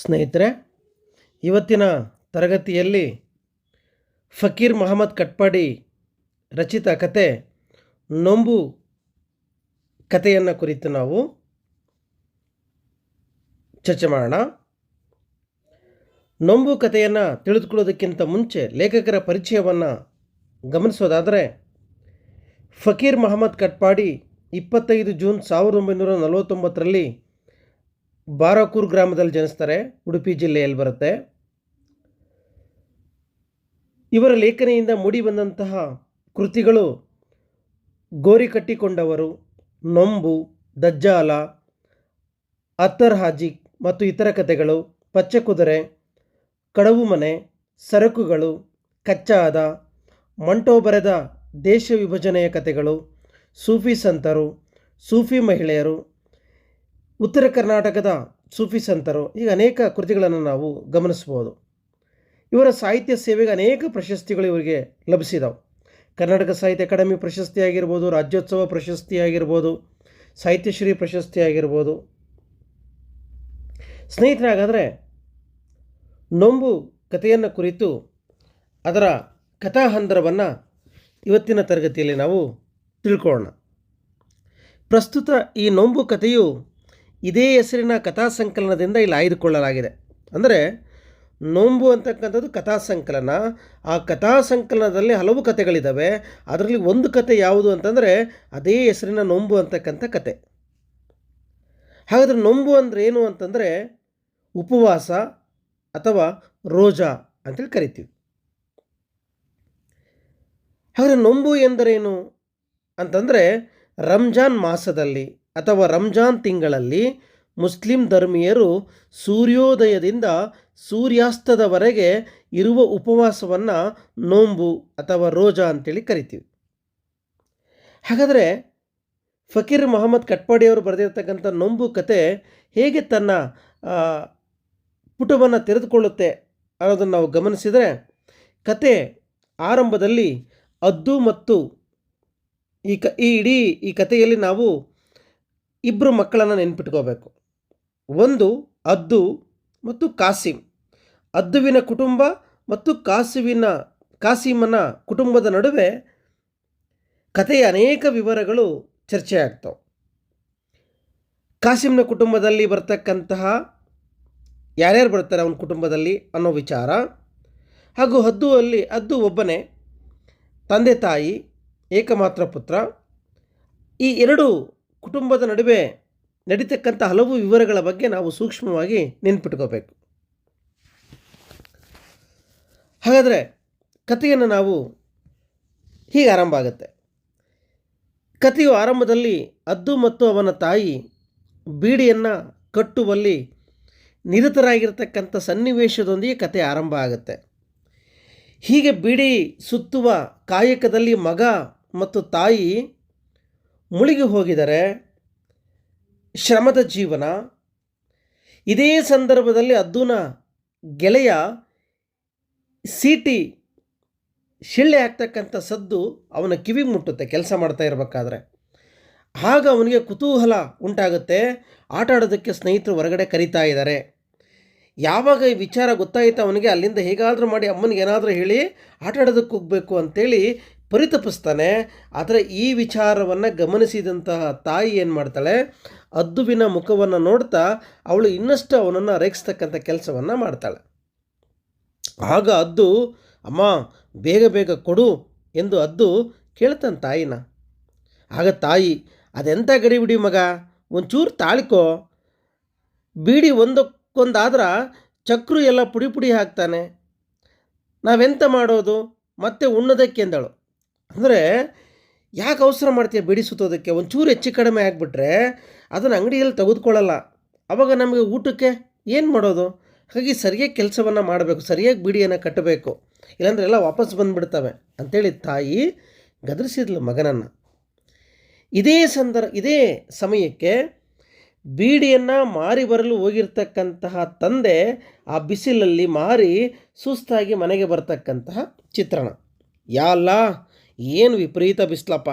ಸ್ನೇಹಿತರೆ, ಇವತ್ತಿನ ತರಗತಿಯಲ್ಲಿ ಫಕೀರ್ ಮಹಮ್ಮದ್ ಕಟ್ಪಾಡಿ ರಚಿತ ಕತೆ ನೊಂಬು ಕಥೆಯನ್ನು ಕುರಿತು ನಾವು ಚರ್ಚೆ ಮಾಡೋಣ. ನೊಂಬು ಕಥೆಯನ್ನು ತಿಳಿದುಕೊಳ್ಳೋದಕ್ಕಿಂತ ಮುಂಚೆ ಲೇಖಕರ ಪರಿಚಯವನ್ನು ಗಮನಿಸೋದಾದರೆ, ಫಕೀರ್ ಮಹಮ್ಮದ್ ಕಟ್ಪಾಡಿ ಇಪ್ಪತ್ತೈದು ಜೂನ್ ಸಾವಿರದ ಒಂಬೈನೂರ ನಲವತ್ತೊಂಬತ್ತರಲ್ಲಿ ಬಾರಾಕೂರ್ ಗ್ರಾಮದಲ್ಲಿ ಜನಿಸ್ತಾರೆ, ಉಡುಪಿ ಜಿಲ್ಲೆಯಲ್ಲಿ ಬರುತ್ತೆ. ಇವರ ಲೇಖನೆಯಿಂದ ಮೂಡಿ ಬಂದಂತಹ ಕೃತಿಗಳು ಗೋರಿ ಕಟ್ಟಿಕೊಂಡವರು, ನೊಂಬು, ದಜ್ಜಾಲ, ಅತ್ತರ್ ಹಾಜಿಕ್ ಮತ್ತು ಇತರ ಕಥೆಗಳು, ಪಚ್ಚೆ ಕುದುರೆ, ಕಡವು ಮನೆ, ಸರಕುಗಳು, ಕಚ್ಚಾದ, ಮಂಟೋ ಬರೆದ ದೇಶ ವಿಭಜನೆಯ ಕಥೆಗಳು, ಸೂಫಿ ಸಂತರು, ಸೂಫಿ ಮಹಿಳೆಯರು ಉತ್ತರ ಕರ್ನಾಟಕದ ಸೂಫಿ ಸಂತರು ಈಗ ಅನೇಕ ಕೃತಿಗಳನ್ನು ನಾವು ಗಮನಿಸ್ಬೋದು ಇವರ ಸಾಹಿತ್ಯ ಸೇವೆಗೆ ಅನೇಕ ಪ್ರಶಸ್ತಿಗಳು ಇವರಿಗೆ ಲಭಿಸಿದವು. ಕರ್ನಾಟಕ ಸಾಹಿತ್ಯ ಅಕಾಡೆಮಿ ಪ್ರಶಸ್ತಿ ಆಗಿರ್ಬೋದು ರಾಜ್ಯೋತ್ಸವ ಪ್ರಶಸ್ತಿ ಆಗಿರ್ಬೋದು ಸಾಹಿತ್ಯಶ್ರೀ ಪ್ರಶಸ್ತಿ ಆಗಿರ್ಬೋದು ಸ್ನೇಹಿತರಾಗಾದರೆ ನೊಂಬು ಕಥೆಯನ್ನು ಕುರಿತು ಅದರ ಕಥಾಹಂದರವನ್ನು ಇವತ್ತಿನ ತರಗತಿಯಲ್ಲಿ ನಾವು ತಿಳ್ಕೊಳ್ಳೋಣ. ಪ್ರಸ್ತುತ ಈ ನೊಂಬು ಕಥೆಯು ಇದೇ ಹೆಸರಿನ ಕಥಾ ಸಂಕಲನದಿಂದ ಇಲ್ಲಿ ಆಯ್ದುಕೊಳ್ಳಲಾಗಿದೆ. ಅಂದರೆ ನೋಂಬು ಅಂತಕ್ಕಂಥದ್ದು ಕಥಾ ಸಂಕಲನ ಆ ಕಥಾ ಸಂಕಲನದಲ್ಲಿ ಹಲವು ಕಥೆಗಳಿದ್ದಾವೆ ಅದರಲ್ಲಿ ಒಂದು ಕತೆ ಯಾವುದು ಅಂತಂದರೆ ಅದೇ ಹೆಸರಿನ ನೋಂಬು ಅಂತಕ್ಕಂಥ ಕತೆ ಹಾಗಾದರೆ ನೊಂಬು ಅಂದರೆ ಏನು ಅಂತಂದರೆ ಉಪವಾಸ ಅಥವಾ ರೋಜಾ ಅಂತೇಳಿ ಕರಿತೀವಿ. ಹಾಗಾದರೆ ನೊಂಬು ಎಂದರೇನು ಅಂತಂದರೆ ರಂಜಾನ್ ಮಾಸದಲ್ಲಿ ಅಥವಾ ರಂಜಾನ್ ತಿಂಗಳಲ್ಲಿ ಮುಸ್ಲಿಂ ಧರ್ಮೀಯರು ಸೂರ್ಯೋದಯದಿಂದ ಸೂರ್ಯಾಸ್ತದವರೆಗೆ ಇರುವ ಉಪವಾಸವನ್ನು ನೋಂಬು ಅಥವಾ ರೋಜಾ ಅಂತೇಳಿ ಕರಿತೀವಿ. ಹಾಗಾದರೆ ಫಕೀರ್ ಮೊಹಮ್ಮದ್ ಕಟ್ಪಾಡಿಯವರು ಬರೆದಿರ್ತಕ್ಕಂಥ ನೊಂಬು ಕತೆ ಹೇಗೆ ತನ್ನ ಪುಟವನ್ನು ತೆರೆದುಕೊಳ್ಳುತ್ತೆ ಅನ್ನೋದನ್ನು ನಾವು ಗಮನಿಸಿದರೆ ಕತೆ ಆರಂಭದಲ್ಲಿ ಅದ್ದು ಮತ್ತು ಈ ಕ, ಈ ಇಡೀ ಈ ಕಥೆಯಲ್ಲಿ ನಾವು ಇಬ್ಬರು ಮಕ್ಕಳನ್ನು ನೆನ್ಪಿಟ್ಕೋಬೇಕು. ಒಂದು, ಅದ್ದು ಮತ್ತು ಕಾಸಿಮ್ ಅದ್ದುವಿನ ಕುಟುಂಬ ಮತ್ತು ಕಾಸುವಿನ, ಕಾಸಿಮನ ಕುಟುಂಬದ ನಡುವೆ ಕಥೆಯ ಅನೇಕ ವಿವರಗಳು ಚರ್ಚೆ ಆಗ್ತವೆ ಕಾಸಿಮ್ನ ಕುಟುಂಬದಲ್ಲಿ ಬರ್ತಕ್ಕಂತಹ ಯಾರ್ಯಾರು ಬರ್ತಾರೆ ಅವನ ಕುಟುಂಬದಲ್ಲಿ ಅನ್ನೋ ವಿಚಾರ. ಹಾಗೂ ಹದ್ದು ಅಲ್ಲಿ, ಅದ್ದು ಒಬ್ಬನೇ, ತಂದೆ ತಾಯಿ, ಏಕಮಾತ್ರ ಪುತ್ರ. ಈ ಎರಡು ಕುಟುಂಬದ ನಡುವೆ ನಡೀತಕ್ಕಂಥ ಹಲವು ವಿವರಗಳ ಬಗ್ಗೆ ನಾವು ಸೂಕ್ಷ್ಮವಾಗಿ ನೆನ್ಪಿಟ್ಕೋಬೇಕು. ಹಾಗಾದರೆ ಕಥೆಯನ್ನು ನಾವು ಹೀಗೆ ಆರಂಭ ಆಗುತ್ತೆ. ಕಥೆಯು ಆರಂಭದಲ್ಲಿ ಅದ್ದು ಮತ್ತು ಅವನ ತಾಯಿ ಬೀಡಿಯನ್ನು ಕಟ್ಟುವಲ್ಲಿ ನಿರತರಾಗಿರ್ತಕ್ಕಂಥ ಸನ್ನಿವೇಶದೊಂದಿಗೆ ಕತೆ ಆರಂಭ ಆಗುತ್ತೆ. ಹೀಗೆ ಬೀಡಿ ಸುತ್ತುವ ಕಾಯಕದಲ್ಲಿ ಮಗ ಮತ್ತು ತಾಯಿ ಮುಳುಗಿ ಹೋಗಿದರೆ ಶ್ರಮದ ಜೀವನ. ಇದೇ ಸಂದರ್ಭದಲ್ಲಿ ಅದ್ದುನ ಗೆಳೆಯ ಸೀಟಿ ಶಿಳ್ಳೆ ಆಗ್ತಕ್ಕಂಥ ಸದ್ದು ಅವನ ಕಿವಿ ಮುಟ್ಟುತ್ತೆ, ಕೆಲಸ ಮಾಡ್ತಾ ಇರಬೇಕಾದ್ರೆ. ಆಗ ಅವನಿಗೆ ಕುತೂಹಲ ಉಂಟಾಗುತ್ತೆ, ಆಟ ಆಡೋದಕ್ಕೆ ಸ್ನೇಹಿತರು ಹೊರಗಡೆ ಕರೀತಾ ಇದ್ದಾರೆ. ಯಾವಾಗ ಈ ವಿಚಾರ ಗೊತ್ತಾಯಿತು ಅವನಿಗೆ, ಅಲ್ಲಿಂದ ಹೇಗಾದರೂ ಮಾಡಿ ಅಮ್ಮನಿಗೆ ಏನಾದರೂ ಹೇಳಿ, ಆಟ ಆಡೋದಕ್ಕೆ ಹೋಗಬೇಕು ಅಂತೇಳಿ ಪರಿತಪಿಸ್ತಾನೆ, ಆದರೆ ಈ ವಿಚಾರವನ್ನು ಗಮನಿಸಿದಂತಹ ತಾಯಿ ಏನು ಮಾಡ್ತಾಳೆ? ಅದ್ದುವಿನ ಮುಖವನ್ನು ನೋಡ್ತಾ ಅವಳು ಇನ್ನಷ್ಟು ಅವನನ್ನು ರೇಗಿಸ್ತಕ್ಕಂಥ ಕೆಲಸವನ್ನು ಮಾಡ್ತಾಳೆ. ಆಗ ಅದ್ದು, ಅಮ್ಮ, ಬೇಗ ಬೇಗ ಕೊಡು ಎಂದು ಅದ್ದು ಕೇಳ್ತಾನೆ ತಾಯಿನ. ಆಗ ತಾಯಿ ಅದೆಂಥ ಗಡಿಬಿಡಿ ಮಗ, ಒಂಚೂರು ತಾಳಿಕೋ. ಬೀಡಿ ಒಂದಕ್ಕೊಂದಾದ್ರೆ ಚಕ್ರು ಎಲ್ಲ ಪುಡಿ ಪುಡಿ ಹಾಕ್ತಾನೆ. ನಾವೆಂತ ಮಾಡೋದು? ಮತ್ತೆ ಉಣ್ಣೋದಕ್ಕೆ ಎಂದಳು. ಅಂದರೆ ಯಾಕೆ ಅವಸರ ಮಾಡ್ತೀಯ ಬಿಡಿ ಸುತ್ತೋದಕ್ಕೆ? ಒಂಚೂರು ಹೆಚ್ಚು ಕಡಿಮೆ ಆಗಿಬಿಟ್ರೆ ಅದನ್ನು ಅಂಗಡಿಯಲ್ಲಿ ತೆಗೆದುಕೊಳ್ಳಲ್ಲ. ಅವಾಗ ನಮಗೆ ಊಟಕ್ಕೆ ಏನು ಮಾಡೋದು? ಹಾಗಾಗಿ ಸರಿಯಾಗಿ ಕೆಲಸವನ್ನು ಮಾಡಬೇಕು, ಸರಿಯಾಗಿ ಬಿಡಿಯನ್ನು ಕಟ್ಟಬೇಕು. ಇಲ್ಲಾಂದ್ರೆ ಎಲ್ಲ ವಾಪಸ್ ಬಂದುಬಿಡ್ತವೆ ಅಂಥೇಳಿ ತಾಯಿ ಗದರಿಸಿದ್ಲು ಮಗನನ್ನು. ಇದೇ ಸಂದರ್ಭ ಇದೇ ಸಮಯಕ್ಕೆ ಬೀಡಿಯನ್ನು ಮಾರಿ ಬರಲು ಹೋಗಿರ್ತಕ್ಕಂತಹ ತಂದೆ ಆ ಬಿಸಿಲಲ್ಲಿ ಮಾರಿ ಸುಸ್ತಾಗಿ ಮನೆಗೆ ಬರ್ತಕ್ಕಂತಹ ಚಿತ್ರಣ. ಯಾಲ್ಲ ಏನು ವಿಪರೀತ ಬಿಸ್ಲಪ್ಪ.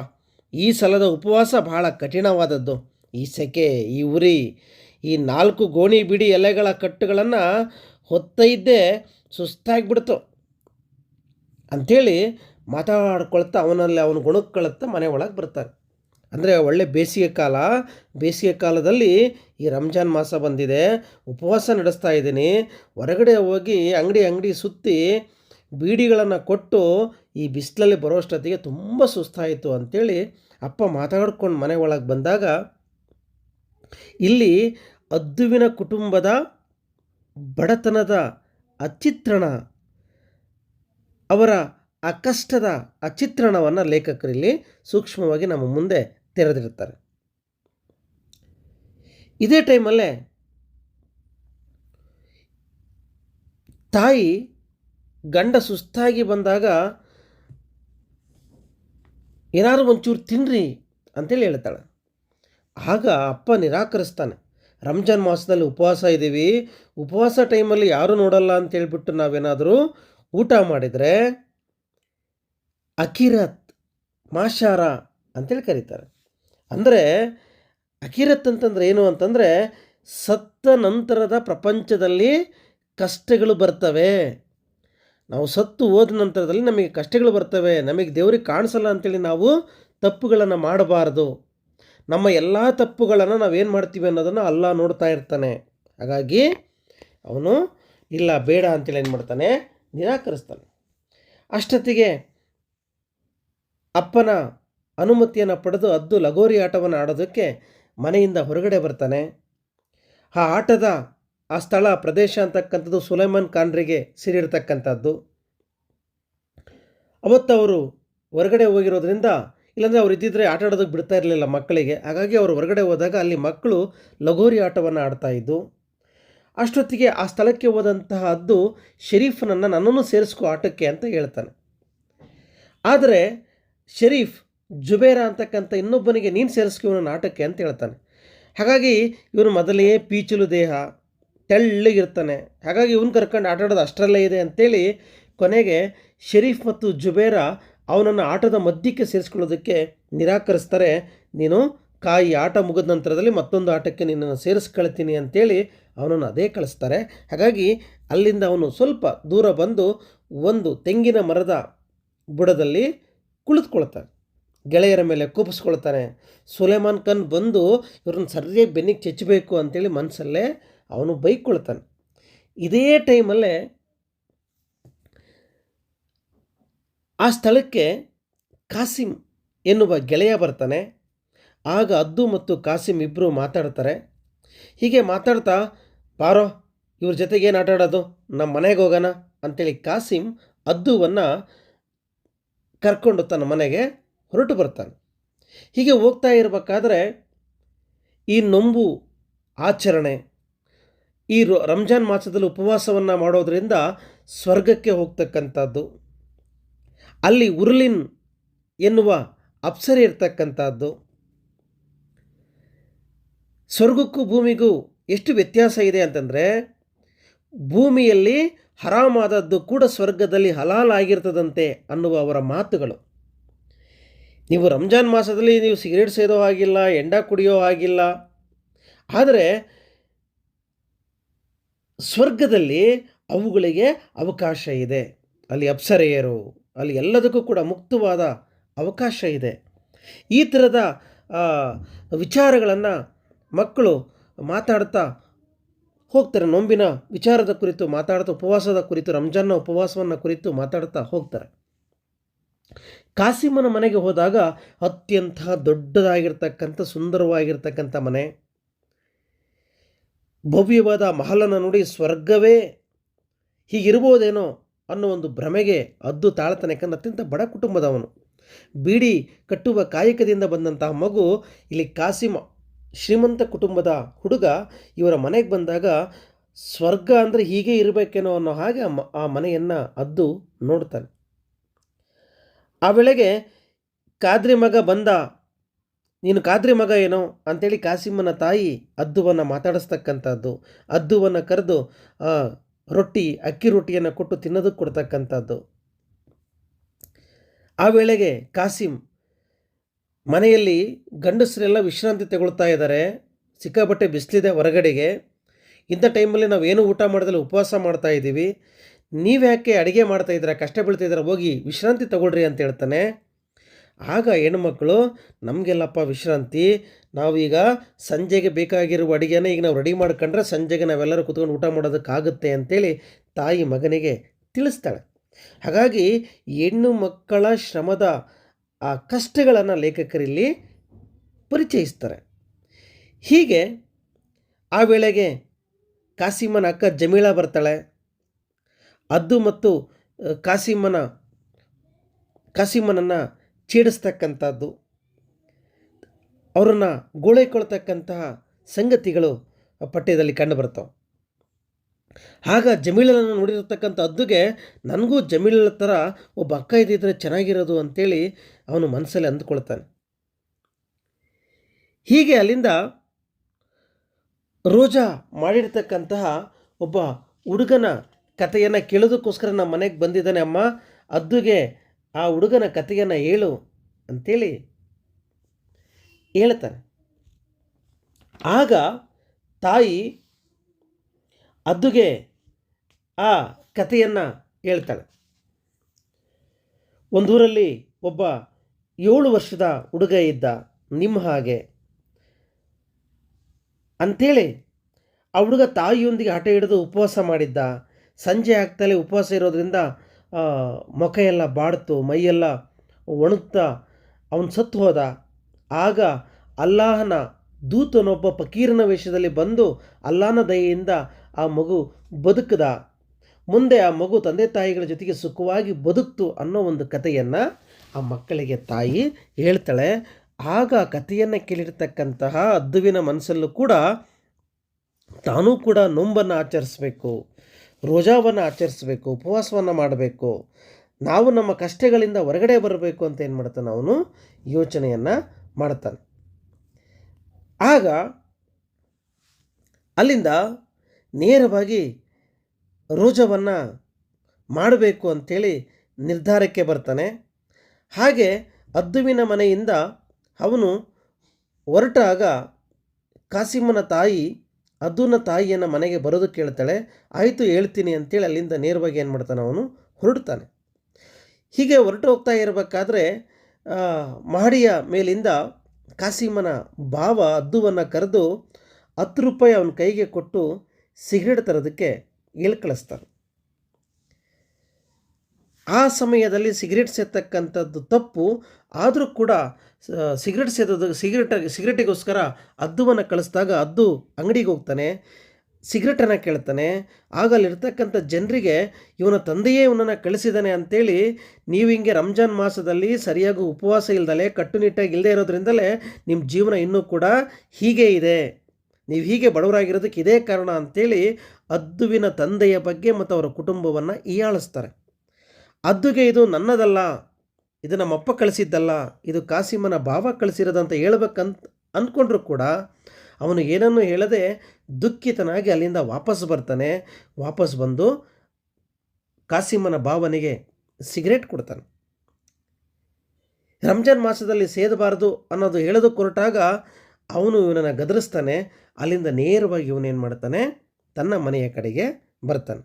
ಈ ಸಲದ ಉಪವಾಸ ಬಹಳ ಕಠಿಣವಾದದ್ದು. ಈ ಸೆಕೆ, ಈ ಉರಿ, ಈ ನಾಲ್ಕು ಗೋಣಿ ಬಿಡಿ ಎಲೆಗಳ ಕಟ್ಟುಗಳನ್ನು ಹೊತ್ತೈದ್ದೇ ಸುಸ್ತಾಗಿಬಿಡ್ತು. ಅಂಥೇಳಿ ಮಾತಾಡ್ಕೊಳ್ತಾ ಅವನಲ್ಲಿ ಅವನ ಗುಣಕ್ಕಳುತ್ತಾ ಮನೆ ಒಳಗೆ ಬರ್ತಾರೆ. ಅಂದರೆ ಒಳ್ಳೆ ಬೇಸಿಗೆ ಕಾಲ. ಬೇಸಿಗೆ ಕಾಲದಲ್ಲಿ ಈ ರಂಜಾನ್ ಮಾಸ ಬಂದಿದೆ. ಉಪವಾಸ ನಡೆಸ್ತಾ ಇದ್ದೀನಿ. ಹೊರಗಡೆ ಹೋಗಿ ಅಂಗಡಿ ಅಂಗಡಿ ಸುತ್ತಿ ಬೀಡಿಗಳನ್ನು ಕೊಟ್ಟು ಈ ಬಿಸಿಲಲ್ಲಿ ಬರೋಷ್ಟೊತ್ತಿಗೆ ತುಂಬ ಸುಸ್ತಾಯಿತು ಅಂಥೇಳಿ ಅಪ್ಪ ಮಾತಾಡ್ಕೊಂಡು ಮನೆ ಒಳಗೆ ಬಂದಾಗ ಇಲ್ಲಿ ಅದ್ದುವಿನ ಕುಟುಂಬದ ಬಡತನದ ಅಚಿತ್ರಣ, ಅವರ ಅಕಷ್ಟದ ಅಚಿತ್ರಣವನ್ನು ಲೇಖಕರಲ್ಲಿ ಸೂಕ್ಷ್ಮವಾಗಿ ನಮ್ಮ ಮುಂದೆ ತೆರೆದಿರ್ತಾರೆ ಇದೇ ಟೈಮಲ್ಲೇ ತಾಯಿ ಗಂಡ ಸುಸ್ತಾಗಿ ಬಂದಾಗ ಏನಾದ್ರು ಒಂಚೂರು ತಿನ್ನಿರಿ ಅಂತೇಳಿ ಹೇಳ್ತಾಳೆ. ಆಗ ಅಪ್ಪ ನಿರಾಕರಿಸ್ತಾನೆ. ರಂಜಾನ್ ಮಾಸದಲ್ಲಿ ಉಪವಾಸ ಇದ್ದೀವಿ. ಉಪವಾಸ ಟೈಮಲ್ಲಿ ಯಾರೂ ನೋಡಲ್ಲ ಅಂತ ಹೇಳ್ಬಿಟ್ಟು ನಾವೇನಾದರೂ ಊಟ ಮಾಡಿದರೆ ಅಕಿರತ್ ಮಾಶಾರ ಅಂತೇಳಿ ಕರೀತಾರೆ. ಅಂದರೆ ಅಕಿರತ್ ಅಂತಂದರೆ ಏನು ಅಂತಂದರೆ ಸತ್ತ ನಂತರದ ಪ್ರಪಂಚದಲ್ಲಿ ಕಷ್ಟಗಳು ಬರ್ತವೆ. ನಾವು ಸತ್ತು ಹೋದ ನಂತರದಲ್ಲಿ ನಮಗೆ ಕಷ್ಟಗಳು ಬರ್ತವೆ, ನಮಗೆ ದೇವ್ರಿಗೆ ಕಾಣಿಸಲ್ಲ ಅಂತೇಳಿ ನಾವು ತಪ್ಪುಗಳನ್ನು ಮಾಡಬಾರ್ದು. ನಮ್ಮ ಎಲ್ಲ ತಪ್ಪುಗಳನ್ನು ನಾವೇನು ಮಾಡ್ತೀವಿ ಅನ್ನೋದನ್ನು ಅಲ್ಲ ನೋಡ್ತಾ ಇರ್ತಾನೆ. ಹಾಗಾಗಿ ಅವನು ಇಲ್ಲ, ಬೇಡ ಅಂತೇಳಿ ಏನು ಮಾಡ್ತಾನೆ? ನಿರಾಕರಿಸ್ತಾನೆ. ಅಷ್ಟೊತ್ತಿಗೆ ಅಪ್ಪನ ಅನುಮತಿಯನ್ನು ಪಡೆದು ಅದ್ದು ಲಗೋರಿ ಆಟವನ್ನು ಆಡೋದಕ್ಕೆ ಮನೆಯಿಂದ ಹೊರಗಡೆ ಬರ್ತಾನೆ. ಆ ಆಟದ ಆ ಸ್ಥಳ, ಪ್ರದೇಶ ಅಂತಕ್ಕಂಥದ್ದು ಸುಲೈಮಾನ್ ಖಾನ್ರಿಗೆ ಸೇರಿರ್ತಕ್ಕಂಥದ್ದು. ಅವತ್ತು ಅವರು ಹೊರಗಡೆ ಹೋಗಿರೋದ್ರಿಂದ, ಇಲ್ಲಾಂದರೆ ಅವ್ರು ಇದ್ದಿದ್ರೆ ಆಟ ಆಡೋದಕ್ಕೆ ಬಿಡ್ತಾ ಇರಲಿಲ್ಲ ಮಕ್ಕಳಿಗೆ. ಹಾಗಾಗಿ ಅವರು ಹೊರಗಡೆ ಹೋದಾಗ ಅಲ್ಲಿ ಮಕ್ಕಳು ಲಗೋರಿ ಆಟವನ್ನು ಆಡ್ತಾ ಇದ್ದು, ಅಷ್ಟೊತ್ತಿಗೆ ಆ ಸ್ಥಳಕ್ಕೆ ಹೋದಂತಹದ್ದು ಶರೀಫನನ್ನು ನನ್ನನ್ನು ಸೇರಿಸ್ಕೊ ಆಟಕ್ಕೆ ಅಂತ ಹೇಳ್ತಾನೆ. ಆದರೆ ಶರೀಫ್ ಜುಬೇರ ಅಂತಕ್ಕಂಥ ಇನ್ನೊಬ್ಬನಿಗೆ ನೀನು ಸೇರಿಸ್ಕೊ ಇವನ ಆಟಕ್ಕೆ ಅಂತ ಹೇಳ್ತಾನೆ. ಹಾಗಾಗಿ ಇವನು ಮೊದಲೇ ಪೀಚಲು ದೇಹ ತೆಳ್ಳಗಿರ್ತಾನೆ. ಹಾಗಾಗಿ ಇವನು ಕರ್ಕೊಂಡು ಆಟಾಡೋದು ಅಷ್ಟರಲ್ಲೇ ಇದೆ ಅಂತೇಳಿ ಕೊನೆಗೆ ಶರೀಫ್ ಮತ್ತು ಜುಬೇರ ಅವನನ್ನು ಆಟದ ಮಧ್ಯಕ್ಕೆ ಸೇರಿಸ್ಕೊಳ್ಳೋದಕ್ಕೆ ನಿರಾಕರಿಸ್ತಾರೆ. ನೀನು ಕಾಯಿ ಆಟ ಮುಗಿದ ನಂತರದಲ್ಲಿ ಮತ್ತೊಂದು ಆಟಕ್ಕೆ ನಿನ್ನನ್ನು ಸೇರಿಸ್ಕೊಳ್ತೀನಿ ಅಂತೇಳಿ ಅವನನ್ನು ಅದೇ ಕಳಿಸ್ತಾರೆ. ಹಾಗಾಗಿ ಅಲ್ಲಿಂದ ಅವನು ಸ್ವಲ್ಪ ದೂರ ಬಂದು ಒಂದು ತೆಂಗಿನ ಮರದ ಬುಡದಲ್ಲಿ ಕುಳಿತುಕೊಳ್ತಾನೆ ಗೆಳೆಯರ ಮೇಲೆ ಕೂಪಿಸ್ಕೊಳ್ತಾನೆ. ಸುಲೇಮಾನ್ ಖಾನ್ ಬಂದು ಇವ್ರನ್ನ ಸರಿಯಾಗಿ ಬೆನ್ನಿಗೆ ಚಚ್ಚಬೇಕು ಅಂತೇಳಿ ಮನಸ್ಸಲ್ಲೇ ಅವನು ಬೈಕೊಳ್ತಾನೆ. ಇದೇ ಟೈಮಲ್ಲೇ ಆ ಸ್ಥಳಕ್ಕೆ ಕಾಸಿಂ ಎನ್ನುವ ಗೆಳೆಯ ಬರ್ತಾನೆ. ಆಗ ಅದ್ದು ಮತ್ತು ಕಾಸಿಂ ಇಬ್ಬರು ಮಾತಾಡ್ತಾರೆ. ಹೀಗೆ ಮಾತಾಡ್ತಾ, ಬಾರೋ, ಇವ್ರ ಜೊತೆಗೆ ಏನು ಆಟಾಡೋದು? ನಮ್ಮ ಮನೆಗೆ ಹೋಗೋಣ ಅಂಥೇಳಿ ಕಾಸಿಂ ಅದ್ದುವನ್ನು ಕರ್ಕೊಂಡು ತನ್ನ ಮನೆಗೆ ಹೊರಟು ಬರ್ತಾನೆ. ಹೀಗೆ ಹೋಗ್ತಾ ಇರಬೇಕಾದ್ರೆ ಈ ನೊಂಬು ಆಚರಣೆ ಈ ರಂಜಾನ್ ಮಾಸದಲ್ಲಿ ಉಪವಾಸವನ್ನು ಮಾಡೋದರಿಂದ ಸ್ವರ್ಗಕ್ಕೆ ಹೋಗ್ತಕ್ಕಂಥದ್ದು. ಅಲ್ಲಿ ಉರ್ಲಿನ್ ಎನ್ನುವ ಅಪ್ಸರಿ ಇರ್ತಕ್ಕಂಥದ್ದು. ಸ್ವರ್ಗಕ್ಕೂ ಭೂಮಿಗೂ ಎಷ್ಟು ವ್ಯತ್ಯಾಸ ಇದೆ ಅಂತಂದರೆ, ಭೂಮಿಯಲ್ಲಿ ಹರಾಮಾದದ್ದು ಕೂಡ ಸ್ವರ್ಗದಲ್ಲಿ ಹಲಾಲ್ ಆಗಿರ್ತದಂತೆ ಅನ್ನುವ ಅವರ ಮಾತುಗಳು. ನೀವು ರಂಜಾನ್ ಮಾಸದಲ್ಲಿ ನೀವು ಸಿಗರೇಟ್ ಸೇದೋ ಹಾಗಿಲ್ಲ, ಎಂಡ ಕುಡಿಯೋ ಹಾಗಿಲ್ಲ, ಆದರೆ ಸ್ವರ್ಗದಲ್ಲಿ ಅವುಗಳಿಗೆ ಅವಕಾಶ ಇದೆ. ಅಲ್ಲಿ ಅಪ್ಸರೆಯರು, ಅಲ್ಲಿ ಎಲ್ಲದಕ್ಕೂ ಕೂಡ ಮುಕ್ತವಾದ ಅವಕಾಶ ಇದೆ. ಈ ಥರದ ವಿಚಾರಗಳನ್ನು ಮಕ್ಕಳು ಮಾತಾಡ್ತಾ ಹೋಗ್ತಾರೆ. ನೊಂಬಿನ ವಿಚಾರದ ಕುರಿತು ಮಾತಾಡ್ತಾ, ಉಪವಾಸದ ಕುರಿತು, ರಂಜಾನ್ನ ಉಪವಾಸವನ್ನು ಕುರಿತು ಮಾತಾಡ್ತಾ ಹೋಗ್ತಾರೆ. ಕಾಸಿಮನ ಮನೆಗೆ ಹೋದಾಗ ಅತ್ಯಂತ ದೊಡ್ಡದಾಗಿರ್ತಕ್ಕಂಥ, ಸುಂದರವಾಗಿರ್ತಕ್ಕಂಥ ಮನೆ. ಭವ್ಯವಾದ ಮಹಲನ್ನು ನೋಡಿ ಸ್ವರ್ಗವೇ ಹೀಗಿರ್ಬೋದೇನೋ ಅನ್ನೋ ಒಂದು ಭ್ರಮೆಗೆ ಅದ್ದು ತಾಳ್ತಾನೆ, ಯಾಕಂದ್ರೆ ಅತ್ಯಂತ ಬಡ ಕುಟುಂಬದವನು. ಬೀಡಿ ಕಟ್ಟುವ ಕಾಯಕದಿಂದ ಬಂದಂತಹ ಮಗು ಇಲ್ಲಿ ಕಾಸಿಮ ಶ್ರೀಮಂತ ಕುಟುಂಬದ ಹುಡುಗ ಇವರ ಮನೆಗೆ ಬಂದಾಗ ಸ್ವರ್ಗ ಅಂದರೆ ಹೀಗೆ ಇರಬೇಕೇನೋ ಅನ್ನೋ ಹಾಗೆ ಆ ಮನೆಯನ್ನು ಅದ್ದು ನೋಡ್ತಾನೆ. ಆ ವೇಳೆಗೆ ಕಾದ್ರಿ ಮಗ ಬಂದ ನೀನು ಕಾದ್ರಿ ಮಗ ಏನೋ? ಅಂಥೇಳಿ ಕಾಸಿಮ್ಮನ ತಾಯಿ ಅದ್ದುವನ್ನು ಮಾತಾಡಿಸ್ತಕ್ಕಂಥದ್ದು. ಅದ್ದುವನ್ನು ಕರೆದು ರೊಟ್ಟಿ, ಅಕ್ಕಿ ರೊಟ್ಟಿಯನ್ನು ಕೊಟ್ಟು ತಿನ್ನೋದಕ್ಕೆ ಕೊಡ್ತಕ್ಕಂಥದ್ದು. ಆ ವೇಳೆಗೆ ಕಾಸಿಂ ಮನೆಯಲ್ಲಿ ಗಂಡಸರೆಲ್ಲ ವಿಶ್ರಾಂತಿ ತಗೊಳ್ತಾ ಇದ್ದಾರೆ. ಸಿಕ್ಕಾಪಟ್ಟೆ ಬಿಸಿಲಿದೆ ಹೊರಗಡೆಗೆ. ಇಂಥ ಟೈಮಲ್ಲಿ ನಾವು ಏನು ಊಟ ಮಾಡಿದ್ರೆ ಉಪವಾಸ ಮಾಡ್ತಾ ಇದ್ದೀವಿ. ನೀವ್ಯಾಕೆ ಅಡುಗೆ ಮಾಡ್ತಾ ಇದ್ದೀರಾ, ಕಷ್ಟ ಬೀಳ್ತಾ ಹೋಗಿ ವಿಶ್ರಾಂತಿ ತಗೊಳ್ರಿ ಅಂತ ಹೇಳ್ತಾನೆ. ಆಗ ಹೆಣ್ಮಕ್ಳು, ನಮಗೆಲ್ಲಪ್ಪ ವಿಶ್ರಾಂತಿ, ನಾವೀಗ ಸಂಜೆಗೆ ಬೇಕಾಗಿರುವ ಅಡುಗೆನ ಈಗ ನಾವು ರೆಡಿ ಮಾಡ್ಕೊಂಡ್ರೆ ಸಂಜೆಗೆ ನಾವೆಲ್ಲರೂ ಕುತ್ಕೊಂಡು ಊಟ ಮಾಡೋದಕ್ಕಾಗುತ್ತೆ ಅಂತೇಳಿ ತಾಯಿ ಮಗನಿಗೆ ತಿಳಿಸ್ತಾಳೆ. ಹಾಗಾಗಿ ಹೆಣ್ಣು ಮಕ್ಕಳ ಶ್ರಮದ ಆ ಕಷ್ಟಗಳನ್ನು ಲೇಖಕರಿಲ್ಲಿ ಪರಿಚಯಿಸ್ತಾರೆ. ಹೀಗೆ ಆ ವೇಳೆಗೆ ಕಾಸಿಮನ ಅಕ್ಕ ಜಮೀಳ ಬರ್ತಾಳೆ. ಅದ್ದು ಮತ್ತು ಕಾಸಿಮ್ಮನ ಕಾಸಿಮನ, ಕಾಸಿಮನನ್ನು ಚೀಡಿಸ್ತಕ್ಕಂಥದ್ದು ಅವರನ್ನು ಗೋಳೈಕೊಳ್ತಕ್ಕಂತಹ ಸಂಗತಿಗಳು ಪಠ್ಯದಲ್ಲಿ ಕಂಡುಬರ್ತವೆ. ಆಗ ಜಮೀಳನ್ನು ನೋಡಿರತಕ್ಕಂಥ ಅದ್ದುಗೆ ನನಗೂ ಜಮೀಳನ ಥರ ಒಬ್ಬ ಅಕ್ಕ ಇದ್ದಿದ್ದರೆ ಚೆನ್ನಾಗಿರೋದು ಅಂತೇಳಿ ಅವನು ಮನಸ್ಸಲ್ಲಿ ಅಂದ್ಕೊಳ್ತಾನೆ. ಹೀಗೆ ಅಲ್ಲಿಂದ ರೋಜಾ ಮಾಡಿರ್ತಕ್ಕಂತಹ ಒಬ್ಬ ಹುಡುಗನ ಕಥೆಯನ್ನು ಕೇಳೋದಕ್ಕೋಸ್ಕರ ನಮ್ಮ ಮನೆಗೆ ಬಂದಿದ್ದಾನೆ ಅಮ್ಮ. ಅದ್ದುಗೆ ಆ ಹುಡುಗನ ಕಥೆಯನ್ನು ಹೇಳು ಅಂತೇಳಿ ಹೇಳ್ತಾನೆ. ಆಗ ತಾಯಿ ಅದ್ದುಗೆ ಆ ಕಥೆಯನ್ನು ಹೇಳ್ತಾಳೆ. ಒಂದೂರಲ್ಲಿ ಒಬ್ಬ ಏಳು ವರ್ಷದ ಹುಡುಗ ಇದ್ದ ನಿಮ್ಮ ಹಾಗೆ ಅಂಥೇಳಿ ಆ ಹುಡುಗ ತಾಯಿಯೊಂದಿಗೆ ಹಠ ಹಿಡಿದು ಉಪವಾಸ ಮಾಡಿದ್ದ. ಸಂಜೆ ಆಗ್ತಲೇ ಉಪವಾಸ ಇರೋದ್ರಿಂದ ಮುಖ ಎಲ್ಲ ಬಾಡ್ತು, ಮೈಯೆಲ್ಲ ಒಣಗ್ತಾ ಅವನು ಸತ್ತು ಹೋದ. ಆಗ ಅಲ್ಲಾಹನ ದೂತನೊಬ್ಬ ಫಕೀರನ ವೇಷದಲ್ಲಿ ಬಂದು ಅಲ್ಲಾಹನ ದಯೆಯಿಂದ ಆ ಮಗು ಬದುಕದ. ಮುಂದೆ ಆ ಮಗು ತಂದೆ ತಾಯಿಗಳ ಜೊತೆಗೆ ಸುಖವಾಗಿ ಬದುಕ್ತು ಅನ್ನೋ ಒಂದು ಕಥೆಯನ್ನು ಆ ಮಕ್ಕಳಿಗೆ ತಾಯಿ ಹೇಳ್ತಾಳೆ. ಆಗ ಆ ಕಥೆಯನ್ನು ಕೇಳಿರ್ತಕ್ಕಂತಹ ಅದ್ದುವಿನ ಮನಸ್ಸಲ್ಲೂ ಕೂಡ ತಾನೂ ಕೂಡ ನೊಂಬನ್ನು ಆಚರಿಸಬೇಕು. ರೋಜಾವನ್ನು ಆಚರಿಸಬೇಕು, ಉಪವಾಸವನ್ನು ಮಾಡಬೇಕು. ನಾವು ನಮ್ಮ ಕಷ್ಟಗಳಿಂದ ಹೊರಗಡೆ ಬರಬೇಕು ಅಂತ ಏನು ಮಾಡ್ತಾನೆ ಅವನು? ಯೋಚನೆಯನ್ನು ಮಾಡ್ತಾನೆ. ಆಗ ಅಲ್ಲಿಂದ ನೇರವಾಗಿ ರೋಜವನ್ನು ಮಾಡಬೇಕು ಅಂಥೇಳಿ ನಿರ್ಧಾರಕ್ಕೆ ಬರ್ತಾನೆ. ಹಾಗೆ ಅದ್ದುವಿನ ಮನೆಯಿಂದ ಅವನು ಹೊರಟಾಗ ಕಾಸಿಮ್ಮನ ತಾಯಿ ಅದ್ದುನ ತಾಯಿಯನ್ನು ಮನೆಗೆ ಬರೋದು ಕೇಳ್ತಾಳೆ, ಆಯಿತು ಹೇಳ್ತೀನಿ ಅಂತೇಳಿ ಅಲ್ಲಿಂದ ನೇರವಾಗಿ ಏನು ಮಾಡ್ತಾನೆ ಅವನು? ಹೊರಡ್ತಾನೆ. ಹೀಗೆ ಹೊರಟು ಹೋಗ್ತಾ ಇರಬೇಕಾದ್ರೆ ಮಹಡಿಯ ಮೇಲಿಂದ ಕಾಸಿಮನ ಭಾವ ಅದ್ದುವನ್ನು ಕರೆದು ಹತ್ತು ರೂಪಾಯಿ ಅವನ ಕೈಗೆ ಕೊಟ್ಟು ಸಿಗರೇಟ್ ತರೋದಕ್ಕೆ ಇಳ್ಕಳಿಸ್ತಾನೆ ಕಳಿಸ್ತಾನೆ ಆ ಸಮಯದಲ್ಲಿ ಸಿಗರೇಟ್ ಸೇರ್ತಕ್ಕಂಥದ್ದು ತಪ್ಪು. ಆದರೂ ಕೂಡ ಸಿಗರೆಟ್ ಸೇದೋದು, ಸಿಗರೆಟ್, ಸಿಗರೆಟಿಗೋಸ್ಕರ ಅದ್ದುವನ್ನು ಕಳಿಸಿದಾಗ ಅದ್ದು ಅಂಗಡಿಗೆ ಹೋಗ್ತಾನೆ, ಸಿಗರೆಟನ್ನು ಕೇಳ್ತಾನೆ. ಆಗ ಅಲ್ಲಿರ್ತಕ್ಕಂಥ ಜನರಿಗೆ, ಇವನ ತಂದೆಯೇ ಇವನನ್ನು ಕಳಿಸಿದ್ದಾನೆ ಅಂಥೇಳಿ ನೀವು ಹಿಂಗೆ ರಂಜಾನ್ ಮಾಸದಲ್ಲಿ ಸರಿಯಾಗಿ ಉಪವಾಸ ಇಲ್ದಲೆ, ಕಟ್ಟುನಿಟ್ಟಾಗಿ ಇಲ್ಲದೆ ಇರೋದ್ರಿಂದಲೇ ನಿಮ್ಮ ಜೀವನ ಇನ್ನೂ ಕೂಡ ಹೀಗೆ ಇದೆ. ನೀವು ಹೀಗೆ ಬಡವರಾಗಿರೋದಕ್ಕೆ ಇದೇ ಕಾರಣ ಅಂಥೇಳಿ ಅದ್ದುವಿನ ತಂದೆಯ ಬಗ್ಗೆ ಮತ್ತು ಅವರ ಕುಟುಂಬವನ್ನು ಹೀಯಾಳಿಸ್ತಾರೆ. ಅದ್ದುಗೆ ಇದು ನನ್ನದಲ್ಲ. ಇದು ನಮ್ಮಪ್ಪ ಕಳಿಸಿದ್ದಲ್ಲ, ಇದು ಕಾಸಿಮನ ಭಾವ ಕಳಿಸಿರೋದಂತ ಹೇಳ್ಬೇಕಂತ ಅಂದ್ಕೊಂಡ್ರು ಕೂಡ ಅವನು ಏನನ್ನು ಹೇಳದೆ ದುಃಖಿತನಾಗಿ ಅಲ್ಲಿಂದ ವಾಪಸ್ ಬರ್ತಾನೆ. ವಾಪಸ್ ಬಂದು ಕಾಸಿಮನ ಭಾವನಿಗೆ ಸಿಗರೇಟ್ ಕೊಡ್ತಾನೆ. ರಂಜಾನ್ ಮಾಸದಲ್ಲಿ ಸೇದಬಾರದು ಅನ್ನೋದು ಹೇಳೋದು ಕೊರಟಾಗ ಅವನು ಇವನನ್ನು ಗದರಿಸ್ತಾನೆ. ಅಲ್ಲಿಂದ ನೇರವಾಗಿ ಇವನೇನು ಮಾಡ್ತಾನೆ? ತನ್ನ ಮನೆಯ ಕಡೆಗೆ ಬರ್ತಾನೆ.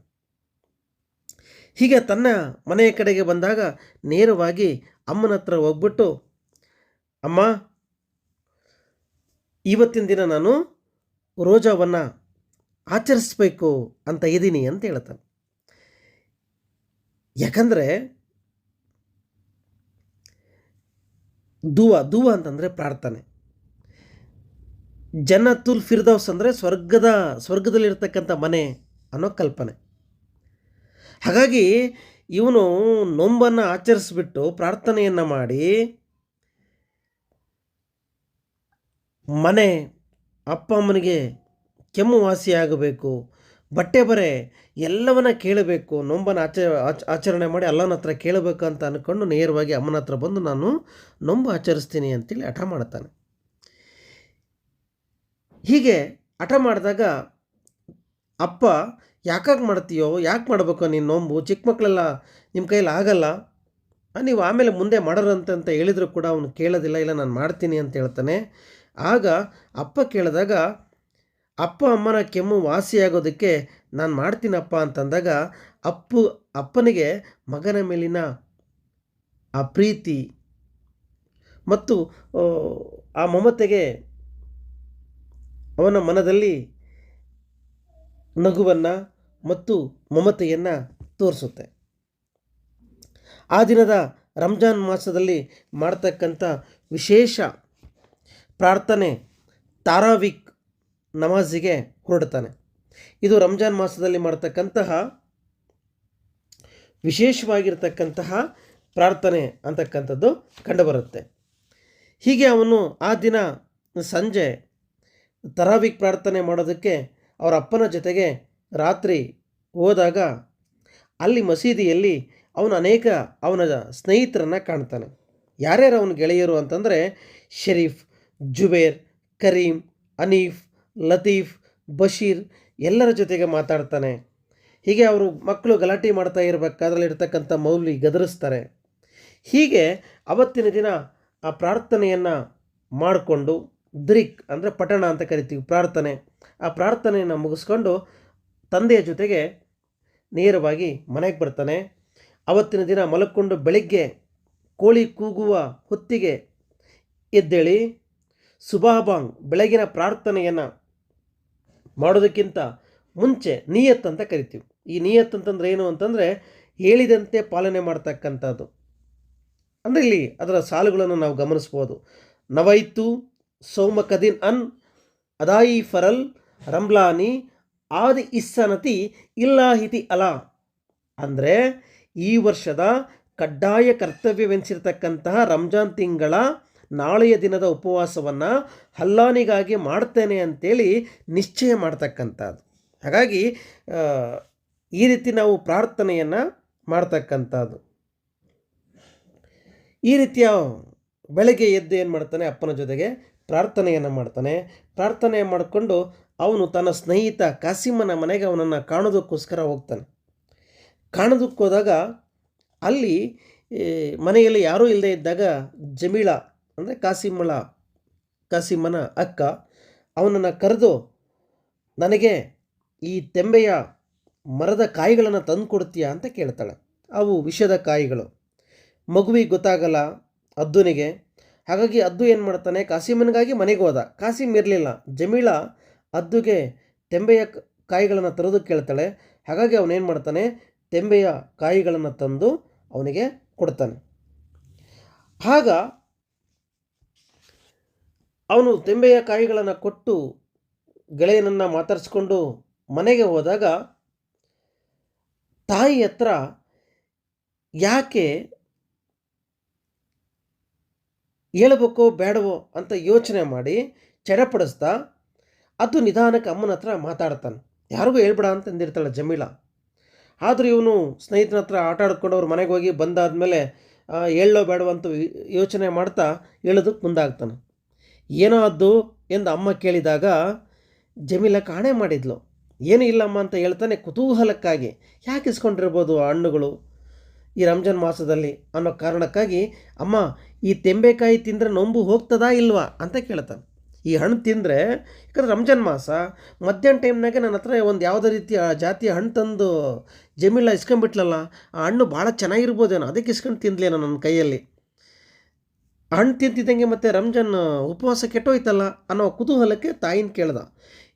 ಹೀಗೆ ತನ್ನ ಮನೆಯ ಕಡೆಗೆ ಬಂದಾಗ ನೇರವಾಗಿ ಅಮ್ಮನ ಹತ್ರ ಹೋಗ್ಬಿಟ್ಟು, ಅಮ್ಮ, ಇವತ್ತಿನ ದಿನ ನಾನು ರೋಜಾವನ್ನು ಆಚರಿಸ್ಬೇಕು ಅಂತ ಇದ್ದೀನಿ ಅಂತ ಹೇಳ್ತಾನೆ. ಯಾಕಂದರೆ, ದುವ ದುವ ಅಂತಂದರೆ ಪ್ರಾರ್ಥನೆ. ಜನ್ನತುಲ್ ಫಿರ್ದೌಸ್ ಅಂದರೆ ಸ್ವರ್ಗದ, ಸ್ವರ್ಗದಲ್ಲಿರ್ತಕ್ಕಂಥ ಮನೆ ಅನ್ನೋ ಕಲ್ಪನೆ. ಹಾಗಾಗಿ ಇವನು ನೊಂಬನ್ನು ಆಚರಿಸ್ಬಿಟ್ಟು ಪ್ರಾರ್ಥನೆಯನ್ನು ಮಾಡಿ ಮನೆ ಅಪ್ಪ ಅಮ್ಮನಿಗೆ ಕೆಮ್ಮು ವಾಸಿಯಾಗಬೇಕು, ಬಟ್ಟೆ ಬರೆ ಎಲ್ಲವನ್ನ ಕೇಳಬೇಕು ನೊಂಬನ ಆಚ, ಆಚ- ಆಚರಣೆ ಮಾಡಿ ಅಲ್ಲನ ಹತ್ರ ಕೇಳಬೇಕು ಅಂತ ಅಂದ್ಕೊಂಡು ನೇರವಾಗಿ ಅಮ್ಮನ ಹತ್ರ ಬಂದು ನಾನು ನೊಂಬು ಆಚರಿಸ್ತೀನಿ ಅಂತೇಳಿ ಹಠ ಮಾಡ್ತಾನೆ. ಹೀಗೆ ಹಠ ಮಾಡಿದಾಗ ಅಪ್ಪ ಯಾಕಾಗಿ ಮಾಡ್ತೀಯೋ, ಯಾಕೆ ಮಾಡಬೇಕು ನೀನು ನೋಂಬು ಚಿಕ್ಕ ಮಕ್ಕಳೆಲ್ಲ ನಿಮ್ಮ ಕೈಯಲ್ಲಿ ಆಗಲ್ಲ. ನೀವು ಆಮೇಲೆ ಮುಂದೆ ಮಾಡೋರಂತಂತ ಹೇಳಿದ್ರು ಕೂಡ ಅವನು ಕೇಳೋದಿಲ್ಲ, ಇಲ್ಲ ನಾನು ಮಾಡ್ತೀನಿ ಅಂತ ಹೇಳ್ತಾನೆ. ಆಗ ಅಪ್ಪ ಕೇಳಿದಾಗ, ಅಪ್ಪ, ಅಮ್ಮನ ಕೆಮ್ಮು ವಾಸಿಯಾಗೋದಕ್ಕೆ ನಾನು ಮಾಡ್ತೀನಪ್ಪ ಅಂತಂದಾಗ ಅಪ್ಪು, ಅಪ್ಪನಿಗೆ ಮಗನ ಮೇಲಿನ ಆ ಪ್ರೀತಿ ಮತ್ತು ಆ ಮಮತೆಗೆ ಅವನ ಮನದಲ್ಲಿ ನಗುವನ್ನು ಮತ್ತು ಮಮತೆಯನ್ನು ತೋರಿಸುತ್ತೆ. ಆ ದಿನದ ರಂಜಾನ್ ಮಾಸದಲ್ಲಿ ಮಾಡ್ತಕ್ಕಂಥ ವಿಶೇಷ ಪ್ರಾರ್ಥನೆ ತಾರಾವಿಕ್ ನಮಾಜಿಗೆ ಹೊರಡ್ತಾನೆ. ಇದು ರಂಜಾನ್ ಮಾಸದಲ್ಲಿ ಮಾಡ್ತಕ್ಕಂತಹ ವಿಶೇಷವಾಗಿರ್ತಕ್ಕಂತಹ ಪ್ರಾರ್ಥನೆ ಅಂತಕ್ಕಂಥದ್ದು ಕಂಡುಬರುತ್ತೆ. ಹೀಗೆ ಅವನು ಆ ದಿನ ಸಂಜೆ ತರಾವಿಕ್ ಪ್ರಾರ್ಥನೆ ಮಾಡೋದಕ್ಕೆ ಅವರ ಅಪ್ಪನ ಜೊತೆಗೆ ರಾತ್ರಿ ಹೋದಾಗ ಅಲ್ಲಿ ಮಸೀದಿಯಲ್ಲಿ ಅವನು ಅನೇಕ ಅವನ ಸ್ನೇಹಿತರನ್ನು ಕಾಣ್ತಾನೆ. ಯಾರ್ಯಾರು ಅವನ ಗೆಳೆಯರು ಅಂತಂದರೆ ಶರೀಫ್, ಜುಬೇರ್, ಕರೀಂ, ಅನೀಫ್, ಲತೀಫ್, ಬಶೀರ್ ಎಲ್ಲರ ಜೊತೆಗೆ ಮಾತಾಡ್ತಾನೆ. ಹೀಗೆ ಅವರು ಮಕ್ಕಳು ಗಲಾಟೆ ಮಾಡ್ತಾ ಇರಬೇಕಾದ್ರಲ್ಲಿ ಮೌಲ್ಯ ಗದರಿಸ್ತಾರೆ. ಹೀಗೆ ಅವತ್ತಿನ ದಿನ ಆ ಪ್ರಾರ್ಥನೆಯನ್ನು ಮಾಡಿಕೊಂಡು ದ್ರಿಕ್ ಅಂದರೆ ಪಠಣ ಅಂತ ಕರಿತೀವಿ, ಪ್ರಾರ್ಥನೆ. ಆ ಪ್ರಾರ್ಥನೆಯನ್ನು ಮುಗಿಸ್ಕೊಂಡು ತಂದೆಯ ಜೊತೆಗೆ ನೇರವಾಗಿ ಮನೆಗೆ ಬರ್ತಾನೆ. ಅವತ್ತಿನ ದಿನ ಮಲಕ್ಕೊಂಡು ಬೆಳಿಗ್ಗೆ ಕೋಳಿ ಕೂಗುವ ಹೊತ್ತಿಗೆ ಎದ್ದೇಳಿ ಸುಬಾಬಾಂಗ್ ಬೆಳಗಿನ ಪ್ರಾರ್ಥನೆಯನ್ನು ಮಾಡೋದಕ್ಕಿಂತ ಮುಂಚೆ ನಿಯತ್ ಅಂತ ಕರಿತೀವಿ. ಈ ನಿಯತ್ ಅಂತಂದ್ರೆ ಏನು ಅಂತಂದರೆ ಹೇಳಿದಂತೆ ಪಾಲನೆ ಮಾಡ್ತಕ್ಕಂಥದ್ದು. ಅಂದರೆ ಇಲ್ಲಿ ಅದರ ಸಾಲುಗಳನ್ನು ನಾವು ಗಮನಿಸ್ಬೋದು. ನವೈತು ಸೌಮ ಕದಿನ್ ಅನ್ ಅದಾಯಿ ಫರಲ್ ರಂಬ್ಲಾನಿ ಆದಿ ಇಸ್ಸನತಿ ಇಲ್ಲಾಹಿತಿ ಅಲ. ಅಂದರೆ ಈ ವರ್ಷದ ಕಡ್ಡಾಯ ಕರ್ತವ್ಯವೆನಿಸಿರ್ತಕ್ಕಂತಹ ರಂಜಾನ್ ತಿಂಗಳ ನಾಳೆಯ ದಿನದ ಉಪವಾಸವನ್ನು ಹಲ್ಲಾನಿಗಾಗಿ ಮಾಡ್ತೇನೆ ಅಂತೇಳಿ ನಿಶ್ಚಯ ಮಾಡ್ತಕ್ಕಂಥದ್ದು. ಹಾಗಾಗಿ ಈ ರೀತಿ ನಾವು ಪ್ರಾರ್ಥನೆಯನ್ನು ಮಾಡ್ತಕ್ಕಂಥದ್ದು. ಈ ರೀತಿಯ ಬೆಳಗ್ಗೆ ಎದ್ದು ಏನು ಮಾಡ್ತಾನೆ ಅಪ್ಪನ ಜೊತೆಗೆ ಪ್ರಾರ್ಥನೆಯನ್ನು ಮಾಡ್ತಾನೆ. ಪ್ರಾರ್ಥನೆ ಮಾಡಿಕೊಂಡು ಅವನು ತನ್ನ ಸ್ನೇಹಿತ ಕಾಸಿಮನ ಮನೆಗೆ ಅವನನ್ನು ಕಾಣೋದಕ್ಕೋಸ್ಕರ ಹೋಗ್ತಾನೆ. ಕಾಣೋದಕ್ಕೋದಾಗ ಅಲ್ಲಿ ಮನೆಯಲ್ಲಿ ಯಾರೂ ಇಲ್ಲದೆ ಇದ್ದಾಗ ಜಮೀಳ, ಅಂದರೆ ಕಾಸಿಮಳ, ಕಾಸಿಮನ ಅಕ್ಕ ಅವನನ್ನು ಕರೆದು, ನನಗೆ ಈ ತೆಂಬೆಯ ಮರದ ಕಾಯಿಗಳನ್ನು ತಂದು ಕೊಡ್ತೀಯಾ? ಅಂತ ಕೇಳ್ತಾಳೆ. ಅವು ವಿಷದ ಕಾಯಿಗಳು. ಮಗುವಿಗೆ ಗೊತ್ತಾಗಲ್ಲ ಅದ್ದುನಿಗೆ. ಹಾಗಾಗಿ ಅದ್ದು ಏನು ಮಾಡ್ತಾನೆ? ಕಾಸಿಮನಿಗಾಗಿ ಮನೆಗೆ ಹೋದ. ಕಾಸಿಮ್ ಇರಲಿಲ್ಲ. ಜಮೀಳ ಅದ್ದುಗೆ ತೆಂಬೆಯ ಕಾಯಿಗಳನ್ನು ತರೋದಕ್ಕೆ ಕೇಳ್ತಾಳೆ. ಹಾಗಾಗಿ ಅವನೇನು ಮಾಡ್ತಾನೆ? ತೆಂಬೆಯ ಕಾಯಿಗಳನ್ನು ತಂದು ಅವನಿಗೆ ಕೊಡ್ತಾನೆ. ಆಗ ಅವನು ತೆಂಬೆಯ ಕಾಯಿಗಳನ್ನು ಕೊಟ್ಟು ಗೆಳೆಯನನ್ನು ಮಾತಾಡಿಸ್ಕೊಂಡು ಮನೆಗೆ ಹೋದಾಗ ತಾಯಿ ಹತ್ರ ಯಾಕೆ ಹೇಳ್ಬೇಕೋ ಬೇಡವೋ ಅಂತ ಯೋಚನೆ ಮಾಡಿ ಚಡಪಡಿಸ್ತಾ ಅದು ನಿಧಾನಕ್ಕೆ ಅಮ್ಮನ ಹತ್ರ ಮಾತಾಡ್ತಾನೆ. ಯಾರಿಗೂ ಹೇಳ್ಬೇಡ ಅಂತ ಅಂದಿರ್ತಾಳೆ ಜಮೀಳಾ ಆದರೂ ಇವನು ಸ್ನೇಹಿತನ ಹತ್ರ ಆಟ ಆಡ್ಕೊಂಡು ಅವ್ರ ಮನೆಗೆ ಹೋಗಿ ಬಂದಾದಮೇಲೆ ಹೇಳೋ ಬೇಡವೋ ಅಂತ ಯೋಚನೆ ಮಾಡ್ತಾ ಹೇಳೋದಕ್ಕೆ ಮುಂದಾಗ್ತಾನೆ. ಏನೋ ಅದು ಎಂದು ಅಮ್ಮ ಕೇಳಿದಾಗ, ಜಮೀಲ ಕಾಣೆ ಮಾಡಿದ್ಲು. ಏನೂ ಇಲ್ಲಮ್ಮ ಅಂತ ಹೇಳ್ತಾನೆ ಕುತೂಹಲಕ್ಕಾಗಿ. ಯಾಕೆ ಇಸ್ಕೊಂಡಿರ್ಬೋದು ಆ ಹಣ್ಣುಗಳು? ಈ ರಂಜಾನ್ ಮಾಸದಲ್ಲಿ ಅನ್ನೋ ಕಾರಣಕ್ಕಾಗಿ, ಅಮ್ಮ, ಈ ತೆಂಬೆಕಾಯಿ ತಿಂದರೆ ನೊಂಬು ಹೋಗ್ತದಾ ಇಲ್ವಾ ಅಂತ ಕೇಳ್ತಾನೆ. ಈ ಹಣ್ಣು ತಿಂದರೆ, ಯಾಕಂದ್ರೆ ರಂಜಾನ್ ಮಾಸ, ಮಧ್ಯಾಹ್ನ ಟೈಮ್ನಾಗೆ ನನ್ನ ಹತ್ರ ಒಂದು ಯಾವುದೇ ರೀತಿಯ ಜಾತಿಯ ಹಣ್ಣು ತಂದು ಜಮೀಲ ಇಸ್ಕೊಂಬಿಟ್ಲಲ್ಲ ಆ ಹಣ್ಣು ಭಾಳ ಚೆನ್ನಾಗಿರ್ಬೋದೇನೋ, ಅದಕ್ಕೆ ಇಸ್ಕೊಂಡು ತಿಂದ್ಲೇನೋ ನನ್ನ ಕೈಯಲ್ಲಿ. ಹಣ್ಣು ತಿಂತಿದ್ದಂಗೆ ಮತ್ತು ರಂಜಾನ್ ಉಪವಾಸ ಕೆಟ್ಟೋಯ್ತಲ್ಲ ಅನ್ನೋ ಕುತೂಹಲಕ್ಕೆ ತಾಯಿನ ಕೇಳ್ದ.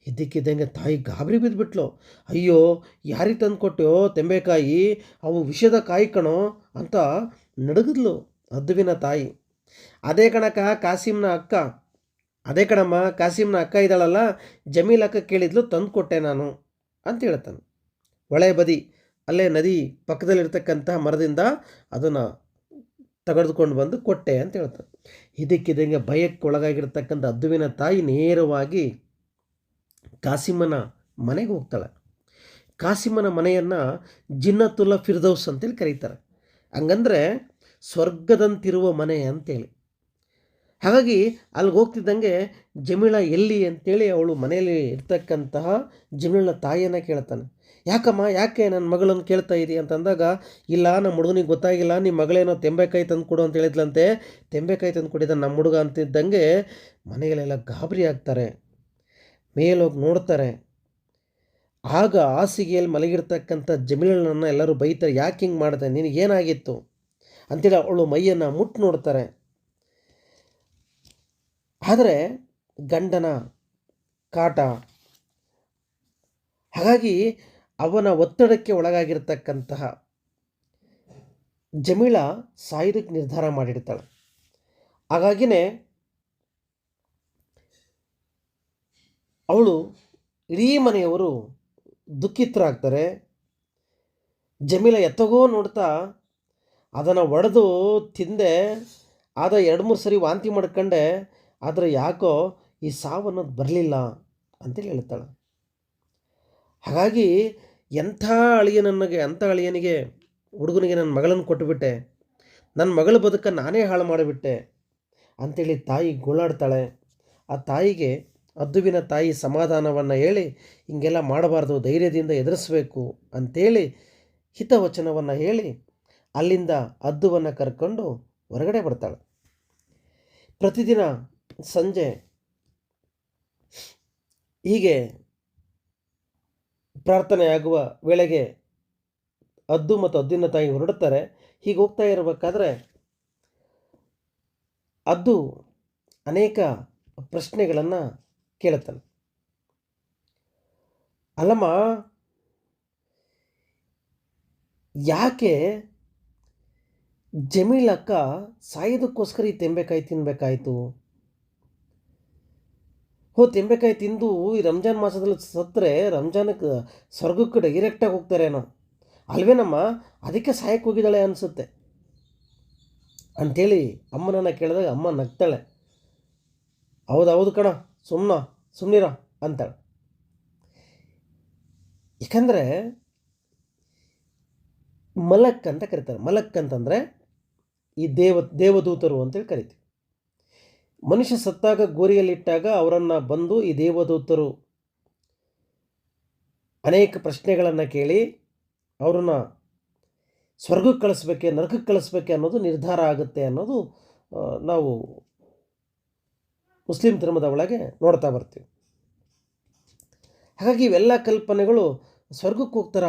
ಇದ್ದಕ್ಕಿದ್ದಂಗೆ ತಾಯಿ ಗಾಬರಿ ಬಿದ್ದುಬಿಟ್ಲು ಅಯ್ಯೋ, ಯಾರಿಗೆ ತಂದು ಕೊಟ್ಟೋ ತೆಂಬೆಕಾಯಿ, ಅವು ವಿಷದ ಕಾಯಿ ಕಣೋ ಅಂತ ನಡುಗಿದ್ಲು ಅದ್ದುವಿನ ತಾಯಿ. ಅದೇ ಕಣಕ್ಕ ಕಾಸಿಮ್ನ ಅಕ್ಕ. ಅದೇ ಕಣಮ್ಮ ಕಾಸಿಮ್ನ ಅಕ್ಕ ಇದ್ದಾಳಲ್ಲ, ಜಮೀಲ್ ಅಕ್ಕ ಕೇಳಿದ್ಲು ತಂದು ಕೊಟ್ಟೆ ನಾನು ಅಂತ ಹೇಳ್ತಾನೆ. ಹೊಳೆ ಬದಿ, ಅಲ್ಲೇ ನದಿ ಪಕ್ಕದಲ್ಲಿರ್ತಕ್ಕಂಥ ಮರದಿಂದ ಅದನ್ನು ತೆಗೆದುಕೊಂಡು ಬಂದು ಕೊಟ್ಟೆ ಅಂತ ಹೇಳ್ತಾನೆ. ಇದಕ್ಕಿದ್ದಂಗೆ ಭಯಕ್ಕೆ ಒಳಗಾಗಿರ್ತಕ್ಕಂಥ ಅದ್ದುವಿನ ತಾಯಿ ನೇರವಾಗಿ ಕಾಸಿಮನ ಮನೆಗೆ ಹೋಗ್ತಾಳೆ. ಕಾಸಿಮನ ಮನೆಯನ್ನು ಜಿನ್ನತುಲ್ಲ ಫಿರ್ದೌಸ್ ಅಂತೇಳಿ ಕರೀತಾರೆ. ಹಂಗಂದರೆ ಸ್ವರ್ಗದಂತಿರುವ ಮನೆ ಅಂತೇಳಿ. ಹಾಗಾಗಿ ಅಲ್ಲಿಗೆ ಹೋಗ್ತಿದ್ದಂಗೆ ಜಮೀಳ ಎಲ್ಲಿ ಅಂತೇಳಿ ಅವಳು ಮನೆಯಲ್ಲಿ ಇರ್ತಕ್ಕಂತಹ ಜಮೀಳ ತಾಯಿಯನ್ನು ಕೇಳ್ತಾನೆ. ಯಾಕಮ್ಮ, ಯಾಕೆ ನನ್ನ ಮಗಳನ್ನು ಕೇಳ್ತಾ ಇದೀಯ ಅಂತಂದಾಗ, ಇಲ್ಲ ನಮ್ಮ ಹುಡುಗನಿಗೆ ಗೊತ್ತಾಗಿಲ್ಲ ನಿಮ್ಮ ಮಗಳೇನೋ ತೆಂಬೆಕಾಯಿ ತಂದು ಕೊಡು ಅಂತ ಹೇಳಿದ್ಲಂತೆ. ತೆಂಬೆಕಾಯಿ ತಂದು ಕೊಟ್ಟಿದ್ದ ನಮ್ಮ ಹುಡುಗ ಅಂತಿದ್ದಂಗೆ ಮನೆಯಲ್ಲೆಲ್ಲ ಗಾಬರಿ ಆಗ್ತಾರೆ. ಮೇಲೋಗಿ ನೋಡ್ತಾರೆ. ಆಗ ಹಾಸಿಗೆಯಲ್ಲಿ ಮಲಗಿರ್ತಕ್ಕಂಥ ಜಮೀಲನನ್ನು ಎಲ್ಲರೂ ಬೈತಾರೆ, ಯಾಕೆ ಹಿಂಗೆ ಮಾಡಿದೆ? ನಿನಗೇನಾಗಿತ್ತು ಅಂತೇಳಿ ಅವಳು ಮೈಯನ್ನು ಮುಟ್ಟು ನೋಡ್ತಾರೆ. ಆದರೆ ಗಂಡನ ಕಾಟ, ಹಾಗಾಗಿ ಅವನ ಒತ್ತಡಕ್ಕೆ ಒಳಗಾಗಿರ್ತಕ್ಕಂತಹ ಜಮೀಳ ಸಾಯೋದಕ್ಕೆ ನಿರ್ಧಾರ ಮಾಡಿರ್ತಾಳೆ. ಹಾಗಾಗಿನೇ ಅವಳು ಇಡೀ ಮನೆಯವರು ದುಃಖಿತರಾಗ್ತಾರೆ. ಜಮೀಲ ಎತ್ತಗೋ ನೋಡ್ತಾ ಅದನ್ನು ಒಡೆದು ತಿಂದೆ, ಆದ ಎರಡು ಮೂರು ಸರಿ ವಾಂತಿ ಮಾಡ್ಕೊಂಡೆ, ಆದರೆ ಯಾಕೋ ಈ ಸಾವು ಅನ್ನೋದು ಬರಲಿಲ್ಲ ಅಂತೇಳಿ ಹೇಳ್ತಾಳೆ. ಹಾಗಾಗಿ ಎಂಥ ಅಳಿಯ ನನಗೆ ಅಂಥ ಅಳಿಯನಿಗೆ, ಹುಡುಗನಿಗೆ ನನ್ನ ಮಗಳನ್ನು ಕೊಟ್ಟುಬಿಟ್ಟೆ, ನನ್ನ ಮಗಳ ಬದುಕ ನಾನೇ ಹಾಳು ಮಾಡಿಬಿಟ್ಟೆ ಅಂಥೇಳಿ ತಾಯಿ ಗೋಳಾಡ್ತಾಳೆ. ಆ ತಾಯಿಗೆ ಅದ್ದುವಿನ ತಾಯಿ ಸಮಾಧಾನವನ್ನು ಹೇಳಿ, ಹಿಂಗೆಲ್ಲ ಮಾಡಬಾರ್ದು, ಧೈರ್ಯದಿಂದ ಎದುರಿಸಬೇಕು ಅಂಥೇಳಿ ಹಿತವಚನವನ್ನು ಹೇಳಿ, ಅಲ್ಲಿಂದ ಅದ್ದುವನ್ನು ಕರ್ಕೊಂಡು ಹೊರಗಡೆ ಬರ್ತಾಳೆ. ಪ್ರತಿದಿನ ಸಂಜೆ ಹೀಗೆ ಪ್ರಾರ್ಥನೆಯಾಗುವ ವೇಳೆಗೆ ಅದ್ದು ಮತ್ತು ಅದ್ದಿನ ತಾಯಿ ಹೊರಡುತ್ತಾರೆ. ಹೀಗೆ ಹೋಗ್ತಾ ಇರಬೇಕಾದ್ರೆ ಅದ್ದು ಅನೇಕ ಪ್ರಶ್ನೆಗಳನ್ನು ಕೇಳುತ್ತಾನೆ. ಅಲ್ಲಮ್ಮ, ಯಾಕೆ ಜಮೀಲ್ ಅಕ್ಕ ಸಾಯೋದಕ್ಕೋಸ್ಕರ ಈ ತೆಂಬೆಕಾಯಿ ತಿನ್ಬೇಕಾಯ್ತು? ಹೋ, ತೆಂಬೆಕಾಯಿ ತಿಂದು ಈ ರಂಜಾನ್ ಮಾಸದಲ್ಲಿ ಸತ್ತರೆ ರಂಜಾನಕ್ಕೆ ಸ್ವರ್ಗಕ್ಕೆ ಡೈರೆಕ್ಟಾಗಿ ಹೋಗ್ತಾರೇನೋ. ಅಲ್ವೇನಮ್ಮ, ಅದಕ್ಕೆ ಸಾಯಕ್ಕೆ ಹೋಗಿದ್ದಾಳೆ ಅನಿಸುತ್ತೆ. ಅಂಥೇಳಿ ಅಮ್ಮನನ್ನು ಕೇಳಿದಾಗ ಅಮ್ಮ ನಗ್ತಾಳೆ. ಹೌದು ಹೌದು ಕಣ ಸುಮ್ಮನ ಸುಮ್ಮನಿರ ಅಂತಾಳೆ. ಯಾಕಂದರೆ ಮಲಕ್ ಅಂತ ಕರೀತಾರೆ. ಮಲಕ್ ಅಂತಂದರೆ ಈ ದೇವ, ದೇವದೂತರು ಅಂತೇಳಿ ಕರಿತೀವಿ. ಮನುಷ್ಯ ಸತ್ತಾಗ, ಗೋರಿಯಲ್ಲಿಟ್ಟಾಗ ಅವರನ್ನು ಬಂದು ಈ ದೇವದೂತರು ಅನೇಕ ಪ್ರಶ್ನೆಗಳನ್ನು ಕೇಳಿ ಅವ್ರನ್ನ ಸ್ವರ್ಗಕ್ಕೆ ಕಳಿಸ್ಬೇಕೆ, ನರಕಕ್ಕೆ ಕಳಿಸ್ಬೇಕೆ ಅನ್ನೋದು ನಿರ್ಧಾರ ಆಗುತ್ತೆ ಅನ್ನೋದು ನಾವು ಮುಸ್ಲಿಂ ಧರ್ಮದ ಒಳಗೆ ನೋಡ್ತಾ ಬರ್ತೀವಿ. ಹಾಗಾಗಿ ಇವೆಲ್ಲ ಕಲ್ಪನೆಗಳು ಸ್ವರ್ಗಕ್ಕೆ ಹೋಗ್ತಾರ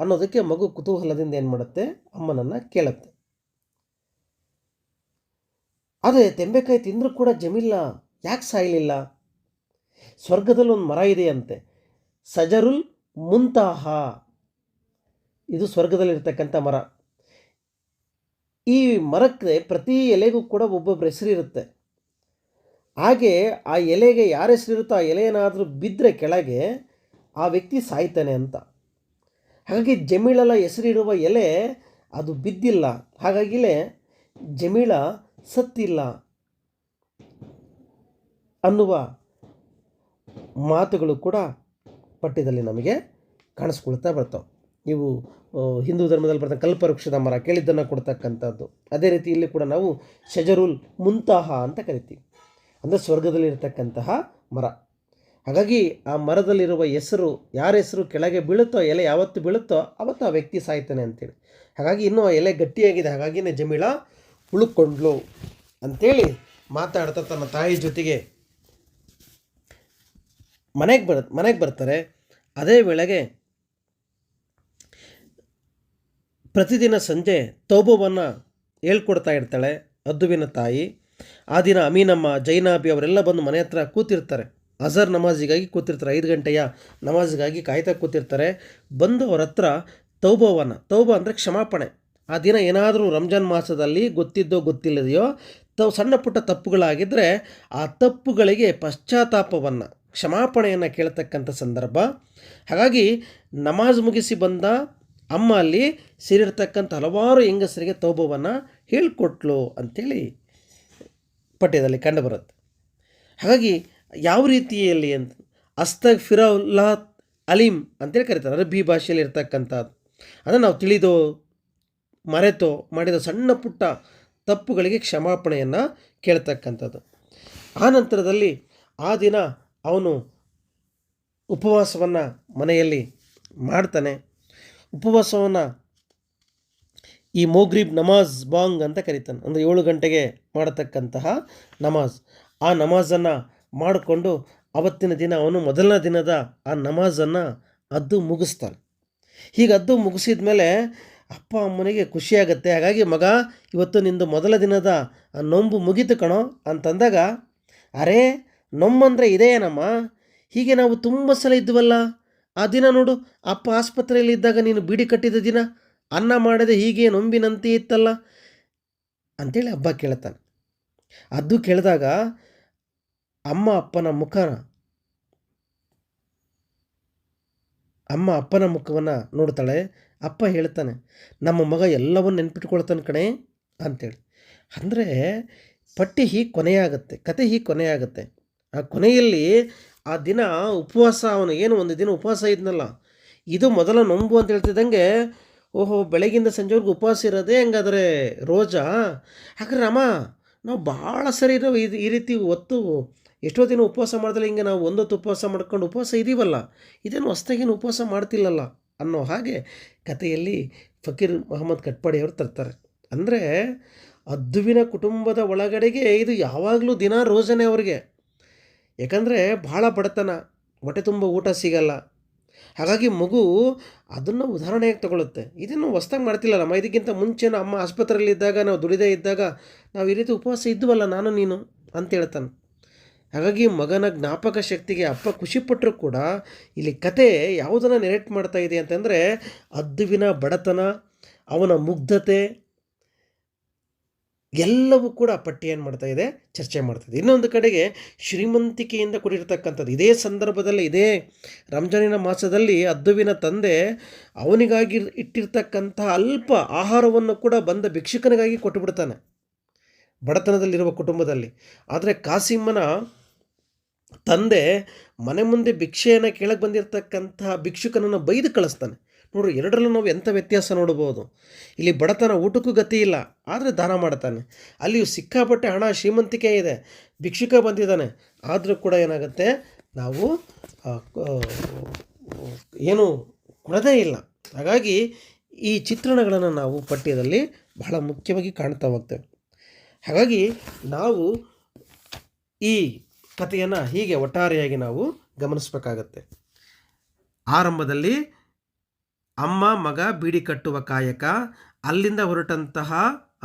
ಅನ್ನೋದಕ್ಕೆ ಮಗು ಕುತೂಹಲದಿಂದ ಏನು ಮಾಡುತ್ತೆ? ಅಮ್ಮನನ್ನು ಕೇಳುತ್ತೆ. ಆದರೆ ತೆಂಬೆಕಾಯಿ ತಿಂದರೂ ಕೂಡ ಜಮಿಲ್ಲ ಯಾಕೆ ಸಾಯಲಿಲ್ಲ? ಸ್ವರ್ಗದಲ್ಲಿ ಒಂದು ಮರ ಇದೆಯಂತೆ ಸಜರುಲ್ ಮುಂತಾಹ. ಇದು ಸ್ವರ್ಗದಲ್ಲಿರ್ತಕ್ಕಂಥ ಮರ. ಈ ಮರಕ್ಕೆ ಪ್ರತಿ ಎಲೆಗೂ ಕೂಡ ಒಬ್ಬೊಬ್ಬರ ಹೆಸರಿರುತ್ತೆ ಹಾಗೆ ಆ ಎಲೆಗೆ ಯಾರ ಹೆಸರಿರುತ್ತೋ ಆ ಎಲೆಯನ್ನಾದರೂ ಬಿದ್ದರೆ ಕೆಳಗೆ ಆ ವ್ಯಕ್ತಿ ಸಾಯ್ತಾನೆ ಅಂತ. ಹಾಗಾಗಿ ಜಮೀಳಲ ಹೆಸರಿರುವ ಎಲೆ ಅದು ಬಿದ್ದಿಲ್ಲ. ಹಾಗಾಗಿಲೇ ಜಮೀಳ ಸತ್ತಿಲ್ಲ ಅನ್ನುವ ಮಾತುಗಳು ಕೂಡ ಪಠ್ಯದಲ್ಲಿ ನಮಗೆ ಕಾಣಿಸ್ಕೊಳ್ತಾ ಬರ್ತಾವೆ. ನೀವು ಹಿಂದೂ ಧರ್ಮದಲ್ಲಿ ಬರ್ತಕ್ಕ ಕಲ್ಪವೃಕ್ಷದ ಮರ, ಕೇಳಿದ್ದನ್ನು ಕೊಡ್ತಕ್ಕಂಥದ್ದು. ಅದೇ ರೀತಿ ಇಲ್ಲಿ ಕೂಡ ನಾವು ಶಜರುಲ್ ಮುಂತಾಹ ಅಂತ ಕರಿತೀವಿ. ಅಂದರೆ ಸ್ವರ್ಗದಲ್ಲಿರ್ತಕ್ಕಂತಹ ಮರ. ಹಾಗಾಗಿ ಆ ಮರದಲ್ಲಿರುವ ಹೆಸರು, ಯಾರ ಹೆಸರು ಕೆಳಗೆ ಬೀಳುತ್ತೋ, ಎಲೆ ಯಾವತ್ತು ಬೀಳುತ್ತೋ ಅವತ್ತು ಆ ವ್ಯಕ್ತಿ ಸಾಯ್ತಾನೆ ಅಂತೇಳಿ. ಹಾಗಾಗಿ ಇನ್ನೂ ಎಲೆ ಗಟ್ಟಿಯಾಗಿದೆ. ಹಾಗಾಗಿನೇ ಜಮೀಳ ಉಳುಕೊಂಡ್ಲು ಅಂಥೇಳಿ ಮಾತಾಡ್ತಾ ತನ್ನ ತಾಯಿ ಜೊತೆಗೆ ಮನೆಗೆ ಬರ್, ಮನೆಗೆ ಬರ್ತಾರೆ. ಅದೇ ವೇಳೆಗೆ ಪ್ರತಿದಿನ ಸಂಜೆ ತೌಬವನ್ನು ಹೇಳ್ಕೊಡ್ತಾ ಇರ್ತಾಳೆ ಅದುವಿನ ತಾಯಿ. ಆ ದಿನ ಅಮೀನಮ್ಮ ಜೈನಾಬಿ ಅವರೆಲ್ಲ ಬಂದು ಮನೆ ಹತ್ರ ಕೂತಿರ್ತಾರೆ. ಅಜರ್ ನಮಾಜಿಗಾಗಿ ಕೂತಿರ್ತಾರೆ. ಐದು ಗಂಟೆಯ ನಮಾಜಿಗಾಗಿ ಕಾಯ್ತಾ ಕೂತಿರ್ತಾರೆ. ಬಂದು ಅವರ ಹತ್ರ ತೌಬವನ್ನು, ತೌಬ ಅಂದರೆ ಕ್ಷಮಾಪಣೆ. ಆ ದಿನ ಏನಾದರೂ ರಂಜಾನ್ ಮಾಸದಲ್ಲಿ ಗೊತ್ತಿದ್ದೋ ಗೊತ್ತಿಲ್ಲದೆಯೋ ತ, ಸಣ್ಣ ಪುಟ್ಟ ತಪ್ಪುಗಳಾಗಿದ್ದರೆ ಆ ತಪ್ಪುಗಳಿಗೆ ಪಶ್ಚಾತ್ತಾಪವನ್ನು, ಕ್ಷಮಾಪಣೆಯನ್ನು ಕೇಳ್ತಕ್ಕಂಥ ಸಂದರ್ಭ. ಹಾಗಾಗಿ ನಮಾಜ್ ಮುಗಿಸಿ ಬಂದ ಅಮ್ಮ ಅಲ್ಲಿ ಸೇರಿರ್ತಕ್ಕಂಥ ಹಲವಾರು ಹೆಂಗಸರಿಗೆ ತೌಬವನ್ನು ಹೇಳಿಕೊಟ್ಲು ಅಂಥೇಳಿ ಪಠ್ಯದಲ್ಲಿ ಕಂಡುಬರುತ್ತೆ ಹಾಗಾಗಿ ಯಾವ ರೀತಿಯಲ್ಲಿ ಅಂತ ಅಸ್ತಗ್ ಫಿರೌಲ್ಲಾ ಅಲೀಮ್ ಅಂತೇಳಿ ಕರೀತಾರೆ. ಅರಬ್ಬಿ ಭಾಷೆಯಲ್ಲಿ ಇರ್ತಕ್ಕಂಥದ್ದು. ಅದನ್ನು ನಾವು ತಿಳಿದೋ, ಮರೆತೋ, ಮಾಡಿದ ಸಣ್ಣ ಪುಟ್ಟ ತಪ್ಪುಗಳಿಗೆ ಕ್ಷಮಾಪಣೆಯನ್ನು ಕೇಳ್ತಕ್ಕಂಥದ್ದು. ಆ ನಂತರದಲ್ಲಿ ಆ ದಿನ ಅವನು ಉಪವಾಸವನ್ನು ಮನೆಯಲ್ಲಿ ಮಾಡ್ತಾನೆ. ಉಪವಾಸವನ್ನು ಈ ಮೋಗ್ರಿಬ್ ನಮಾಜ್ ಬಾಂಗ್ ಅಂತ ಕರೀತಾನೆ. ಅಂದರೆ ಏಳು ಗಂಟೆಗೆ ಮಾಡತಕ್ಕಂತಹ ನಮಾಜ್. ಆ ನಮಾಜನ್ನು ಮಾಡಿಕೊಂಡು ಅವತ್ತಿನ ದಿನ ಅವನು ಮೊದಲನೇ ದಿನದ ಆ ನಮಾಜನ್ನು ಅದ್ದು ಮುಗಿಸ್ತಾನೆ. ಹೀಗೆ ಅದ್ದು ಮುಗಿಸಿದ ಮೇಲೆ ಅಪ್ಪ ಅಮ್ಮನಿಗೆ ಖುಷಿಯಾಗತ್ತೆ ಹಾಗಾಗಿ ಮಗ, ಇವತ್ತು ನಿಂದು ಮೊದಲ ದಿನದ ಆ ನೊಂಬು ಮುಗೀತು ಕಣೋ ಅಂತಂದಾಗ, ಅರೇ, ನೊಂಬಂದರೆ ಇದೇನಮ್ಮ? ಹೀಗೆ ನಾವು ತುಂಬ ಸಲ ಇದ್ವಲ್ಲ? ಆ ದಿನ ನೋಡು, ಅಪ್ಪ ಆಸ್ಪತ್ರೆಯಲ್ಲಿ ಇದ್ದಾಗ ನೀನು ಬೀಡಿ ಕಟ್ಟಿದ ದಿನ ಅನ್ನ ಮಾಡದೆ ಹೀಗೆ ನೊಂಬಿನಂತೆ ಇತ್ತಲ್ಲ? ಅಂತೇಳಿ ಹಬ್ಬ ಕೇಳ್ತಾನೆ. ಅದು ಕೇಳಿದಾಗ ಅಮ್ಮ ಅಪ್ಪನ ಮುಖನ ಅಮ್ಮ ಅಪ್ಪನ ಮುಖವನ್ನು ನೋಡ್ತಾಳೆ. ಅಪ್ಪ ಹೇಳ್ತಾನೆ, ನಮ್ಮ ಮಗ ಎಲ್ಲವನ್ನು ನೆನ್ಪಿಟ್ಕೊಳ್ತಾನೆ ಕಣೆ ಅಂತೇಳಿ. ಅಂದರೆ ಪಟ್ಟಿ ಹೀಗೆ ಕೊನೆಯಾಗುತ್ತೆ, ಕತೆ ಹೀಗೆ ಕೊನೆಯಾಗುತ್ತೆ. ಆ ಕೊನೆಯಲ್ಲಿ ಆ ದಿನ ಉಪವಾಸ, ಅವನು ಏನು ಒಂದು ದಿನ ಉಪವಾಸ ಇದ್ನಲ್ಲ, ಇದು ಮೊದಲ ನೊಂಬು ಅಂತ ಹೇಳ್ತಿದ್ದಂಗೆ ಓಹೋ, ಬೆಳಗಿಂದ ಸಂಜೆವರೆಗೂ ಉಪವಾಸ ಇರೋದೇ ಹೆಂಗಾದ್ರೆ ರೋಜಾ? ಹಾಗಾದ್ರೆ ರಾಮ, ನಾವು ಭಾಳ ಸರಿ ಇರೋ ಇದು ಈ ರೀತಿ ಒತ್ತು ಎಷ್ಟೋ ದಿನ ಉಪವಾಸ ಮಾಡಿದ್ರೆ ಹಿಂಗೆ ನಾವು ಒಂದೊತ್ತು ಉಪವಾಸ ಮಾಡ್ಕೊಂಡು ಉಪವಾಸ ಇದೀವಲ್ಲ ಇದೇನು ಹೊಸ್ದಾಗೇನು ಉಪವಾಸ ಮಾಡ್ತಿಲ್ಲಲ್ಲ ಅನ್ನೋ ಹಾಗೆ ಕಥೆಯಲ್ಲಿ ಫಕೀರ್ ಮೊಹಮ್ಮದ್ ಕಟ್ಪಾಡಿಯವರು ತರ್ತಾರೆ. ಅಂದರೆ ಅದ್ದುವಿನ ಕುಟುಂಬದ ಒಳಗಡೆಗೆ ಇದು ಯಾವಾಗಲೂ ದಿನ ರೋಜನೆ ಅವ್ರಿಗೆ. ಯಾಕಂದರೆ ಭಾಳ ಬಡತನ, ಹೊಟ್ಟೆ ತುಂಬ ಊಟ ಸಿಗಲ್ಲ ಹಾಗಾಗಿ ಮಗು ಅದನ್ನು ಉದಾಹರಣೆಯಾಗಿ ತಗೊಳ್ಳುತ್ತೆ. ಇದನ್ನು ಹೊಸ್ದಾಗಿ ಮಾಡ್ತಿಲ್ಲ ನಮ್ಮ ಇದಕ್ಕಿಂತ ಮುಂಚೆ ಅಮ್ಮ ಆಸ್ಪತ್ರೆಯಲ್ಲಿ ಇದ್ದಾಗ ನಾವು ದುಡಿದೇ ಇದ್ದಾಗ ನಾವು ಈ ರೀತಿ ಉಪವಾಸ ಇದ್ವಲ್ಲ ನಾನು ನೀನು ಅಂತ ಹೇಳ್ತಾನೆ. ಹಾಗಾಗಿ ಮಗನ ಜ್ಞಾಪಕ ಶಕ್ತಿಗೆ ಅಪ್ಪ ಖುಷಿಪಟ್ಟರೂ ಕೂಡ ಇಲ್ಲಿ ಕತೆ ಯಾವುದನ್ನು ನೆರೆಟ್ ಮಾಡ್ತಾ ಇದೆ ಅಂತಂದರೆ ಅದ್ದುವಿನ ಬಡತನ, ಅವನ ಮುಗ್ಧತೆ ಎಲ್ಲವೂ ಕೂಡ ಪಟ್ಟಿ ಏನು ಮಾಡ್ತಾ ಇದೆ? ಚರ್ಚೆ ಮಾಡ್ತದೆ ಇನ್ನೊಂದು ಕಡೆಗೆ ಶ್ರೀಮಂತಿಕೆಯಿಂದ ಕೂಡಿರ್ತಕ್ಕಂಥದ್ದು. ಇದೇ ಸಂದರ್ಭದಲ್ಲಿ, ಇದೇ ರಂಜಾನಿನ ಮಾಸದಲ್ಲಿ ಅದ್ದುವಿನ ತಂದೆ ಅವನಿಗಾಗಿ ಇಟ್ಟಿರ್ತಕ್ಕಂಥ ಅಲ್ಪ ಆಹಾರವನ್ನು ಕೂಡ ಬಂದ ಭಿಕ್ಷುಕನಿಗಾಗಿ ಕೊಟ್ಟುಬಿಡ್ತಾನೆ. ಬಡತನದಲ್ಲಿರುವ ಕುಟುಂಬದಲ್ಲಿ. ಆದರೆ ಕಾಸಿಮ್ಮನ ತಂದೆ ಮನೆ ಮುಂದೆ ಭಿಕ್ಷೆಯನ್ನು ಕೇಳಕ್ಕೆ ಬಂದಿರತಕ್ಕಂತಹ ಭಿಕ್ಷುಕನನ್ನು ಬೈದು ಕಳಿಸ್ತಾನೆ. ನೋಡ್ರಿ, ಎರಡರಲ್ಲೂ ನಾವು ಎಂಥ ವ್ಯತ್ಯಾಸ ನೋಡ್ಬೋದು? ಇಲ್ಲಿ ಬಡತನ ಊಟಕ್ಕೂ ಗತಿ ಇಲ್ಲ, ಆದರೆ ದಾನ ಮಾಡ್ತಾನೆ. ಅಲ್ಲಿಯೂ ಸಿಕ್ಕಾಪಟ್ಟೆ ಹಣ ಶ್ರೀಮಂತಿಕೆ ಇದೆ, ಭಿಕ್ಷುಕ ಬಂದಿದ್ದಾನೆ. ಆದರೂ ಕೂಡ ಏನಾಗುತ್ತೆ? ನಾವು ಏನು ಕೊಡದೇ ಇಲ್ಲ. ಹಾಗಾಗಿ ಈ ಚಿತ್ರಣಗಳನ್ನು ನಾವು ಪಠ್ಯದಲ್ಲಿ ಬಹಳ ಮುಖ್ಯವಾಗಿ ಕಾಣ್ತಾ ಹೋಗ್ತೇವೆ. ಹಾಗಾಗಿ ನಾವು ಈ ಕಥೆಯನ್ನು ಹೀಗೆ ಒಟ್ಟಾರೆಯಾಗಿ ನಾವು ಗಮನಿಸಬೇಕಾಗತ್ತೆ. ಆರಂಭದಲ್ಲಿ ಅಮ್ಮ ಮಗ ಬೀಡಿ ಕಟ್ಟುವ ಕಾಯಕ, ಅಲ್ಲಿಂದ ಹೊರಟಂತಹ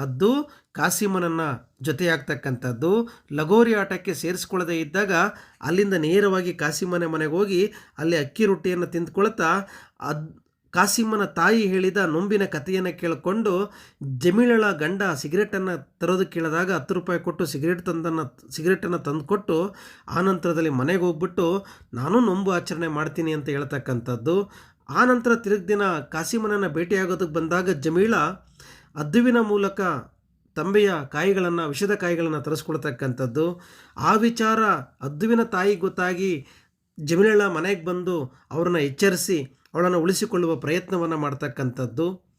ಅದ್ದು ಕಾಸಿಮನನ್ನು ಜೊತೆಯಾಗ್ತಕ್ಕಂಥದ್ದು ಲಗೋರಿ ಆಟಕ್ಕೆ ಸೇರಿಸ್ಕೊಳ್ಳದೆ ಇದ್ದಾಗ ಅಲ್ಲಿಂದ ನೇರವಾಗಿ ಕಾಸಿಮನೆ ಮನೆಗೆ ಹೋಗಿ ಅಲ್ಲಿ ಅಕ್ಕಿ ರೊಟ್ಟಿಯನ್ನು ತಿಂದ್ಕೊಳ್ತಾ ಅದ್ ಕಾಸಿಮ್ಮನ ತಾಯಿ ಹೇಳಿದ ನೊಂಬಿನ ಕಥೆಯನ್ನು ಕೇಳಿಕೊಂಡು ಜಮೀಳಳ ಗಂಡ ಸಿಗರೆಟನ್ನು ತರೋದು ಕೇಳಿದಾಗ ಹತ್ತು ರೂಪಾಯಿ ಕೊಟ್ಟು ಸಿಗರೇಟ್ ತಂದನ್ನು, ಸಿಗರೇಟನ್ನು ತಂದುಕೊಟ್ಟು ಆನಂತರದಲ್ಲಿ ಮನೆಗೆ ಹೋಗ್ಬಿಟ್ಟು, ನಾನು ನೊಂಬು ಆಚರಣೆ ಮಾಡ್ತೀನಿ ಅಂತ ಹೇಳ್ತಕ್ಕಂಥದ್ದು. ಆನಂತರ ತಿರುಗಿ ದಿನ ಕಾಸಿಮನನ್ನು ಭೇಟಿಯಾಗೋದಕ್ಕೆ ಬಂದಾಗ ಜಮೀಳ ಅದ್ದುವಿನ ಮೂಲಕ ತಂಬೆಯ ಕಾಯಿಗಳನ್ನು, ವಿಷದ ಕಾಯಿಗಳನ್ನು ತರಿಸ್ಕೊಳ್ತಕ್ಕಂಥದ್ದು. ಆ ವಿಚಾರ ಅದ್ದುವಿನ ತಾಯಿಗೆ ಗೊತ್ತಾಗಿ ಜಮೀಳ ಮನೆಗೆ ಬಂದು ಅವರನ್ನು ಎಚ್ಚರಿಸಿ ಅವಳನ್ನು ಉಳಿಸಿಕೊಳ್ಳುವ ಪ್ರಯತ್ನವನ್ನು ಮಾಡ್ತಕ್ಕಂಥದ್ದು.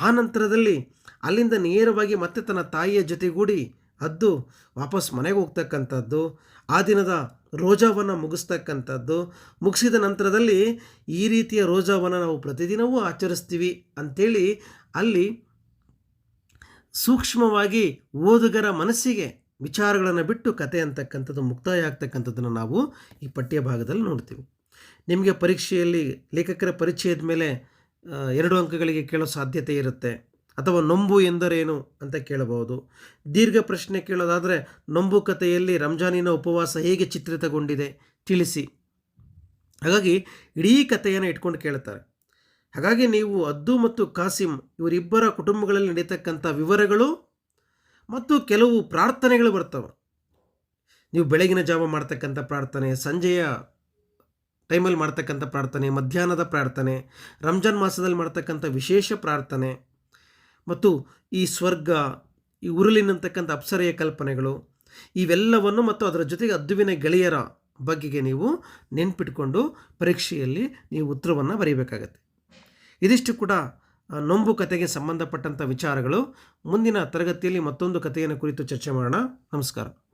ಆ ನಂತರದಲ್ಲಿ ಅಲ್ಲಿಂದ ನೇರವಾಗಿ ಮತ್ತೆ ತನ್ನ ತಾಯಿಯ ಜೊತೆಗೂಡಿ ಅದ್ದು ವಾಪಸ್ ಮನೆಗೆ ಹೋಗ್ತಕ್ಕಂಥದ್ದು. ಆ ದಿನದ ರೋಜಾವನ್ನು ಮುಗಿಸ್ತಕ್ಕಂಥದ್ದು. ಮುಗಿಸಿದ ನಂತರದಲ್ಲಿ ಈ ರೀತಿಯ ರೋಜಾವನ್ನು ನಾವು ಪ್ರತಿದಿನವೂ ಆಚರಿಸ್ತೀವಿ ಅಂಥೇಳಿ ಅಲ್ಲಿ ಸೂಕ್ಷ್ಮವಾಗಿ ಓದುಗರ ಮನಸ್ಸಿಗೆ ವಿಚಾರಗಳನ್ನು ಬಿಟ್ಟು ಕತೆ ಅಂತಕ್ಕಂಥದ್ದು, ಮುಕ್ತಾಯ ಆಗ್ತಕ್ಕಂಥದ್ದನ್ನು ನಾವು ಈ ಪಠ್ಯ ಭಾಗದಲ್ಲಿ ನೋಡ್ತೀವಿ. ನಿಮಗೆ ಪರೀಕ್ಷೆಯಲ್ಲಿ ಲೇಖಕರ ಪರಿಚಯದ ಮೇಲೆ ಎರಡು ಅಂಕಗಳಿಗೆ ಕೇಳೋ ಸಾಧ್ಯತೆ ಇರುತ್ತೆ. ಅಥವಾ ನೊಂಬು ಎಂದರೇನು ಅಂತ ಕೇಳಬಹುದು. ದೀರ್ಘ ಪ್ರಶ್ನೆ ಕೇಳೋದಾದರೆ, ನೊಂಬು ಕಥೆಯಲ್ಲಿ ರಂಜಾನಿನ ಉಪವಾಸ ಹೇಗೆ ಚಿತ್ರಿತಗೊಂಡಿದೆ ತಿಳಿಸಿ. ಹಾಗಾಗಿ, ಇಡೀ ಕಥೆಯನ್ನು ಇಟ್ಕೊಂಡು ಕೇಳ್ತಾರೆ ಹಾಗಾಗಿ ನೀವು ಅದ್ದು ಮತ್ತು ಕಾಸಿಂ ಇವರಿಬ್ಬರ ಕುಟುಂಬಗಳಲ್ಲಿ ನಡೀತಕ್ಕಂಥ ವಿವರಗಳು ಮತ್ತು ಕೆಲವು ಪ್ರಾರ್ಥನೆಗಳು ಬರ್ತವೆ. ನೀವು ಬೆಳಗಿನ ಜಾವ ಮಾಡ್ತಕ್ಕಂಥ ಪ್ರಾರ್ಥನೆ, ಸಂಜೆಯ ಟೈಮಲ್ಲಿ ಮಾಡ್ತಕ್ಕಂಥ ಪ್ರಾರ್ಥನೆ, ಮಧ್ಯಾಹ್ನದ ಪ್ರಾರ್ಥನೆ, ರಂಜಾನ್ ಮಾಸದಲ್ಲಿ ಮಾಡ್ತಕ್ಕಂಥ ವಿಶೇಷ ಪ್ರಾರ್ಥನೆ ಮತ್ತು ಈ ಸ್ವರ್ಗ, ಈ ಉರುಳಿನಂತಕ್ಕಂಥ ಅಪ್ಸರೆಯ ಕಲ್ಪನೆಗಳು, ಇವೆಲ್ಲವನ್ನು ಮತ್ತು ಅದರ ಜೊತೆಗೆ ಅದ್ದುವಿನ ಗೆಳೆಯರ ಬಗೆಗೆ ನೀವು ನೆನ್ಪಿಟ್ಕೊಂಡು ಪರೀಕ್ಷೆಯಲ್ಲಿ ನೀವು ಉತ್ತರವನ್ನು ಬರೀಬೇಕಾಗತ್ತೆ. ಇದಿಷ್ಟು ಕೂಡ ನೊಂಬು ಕತೆಗೆ ಸಂಬಂಧಪಟ್ಟಂಥ ವಿಚಾರಗಳು. ಮುಂದಿನ ತರಗತಿಯಲ್ಲಿ ಮತ್ತೊಂದು ಕಥೆಯನ್ನು ಕುರಿತು ಚರ್ಚೆ ಮಾಡೋಣ. ನಮಸ್ಕಾರ.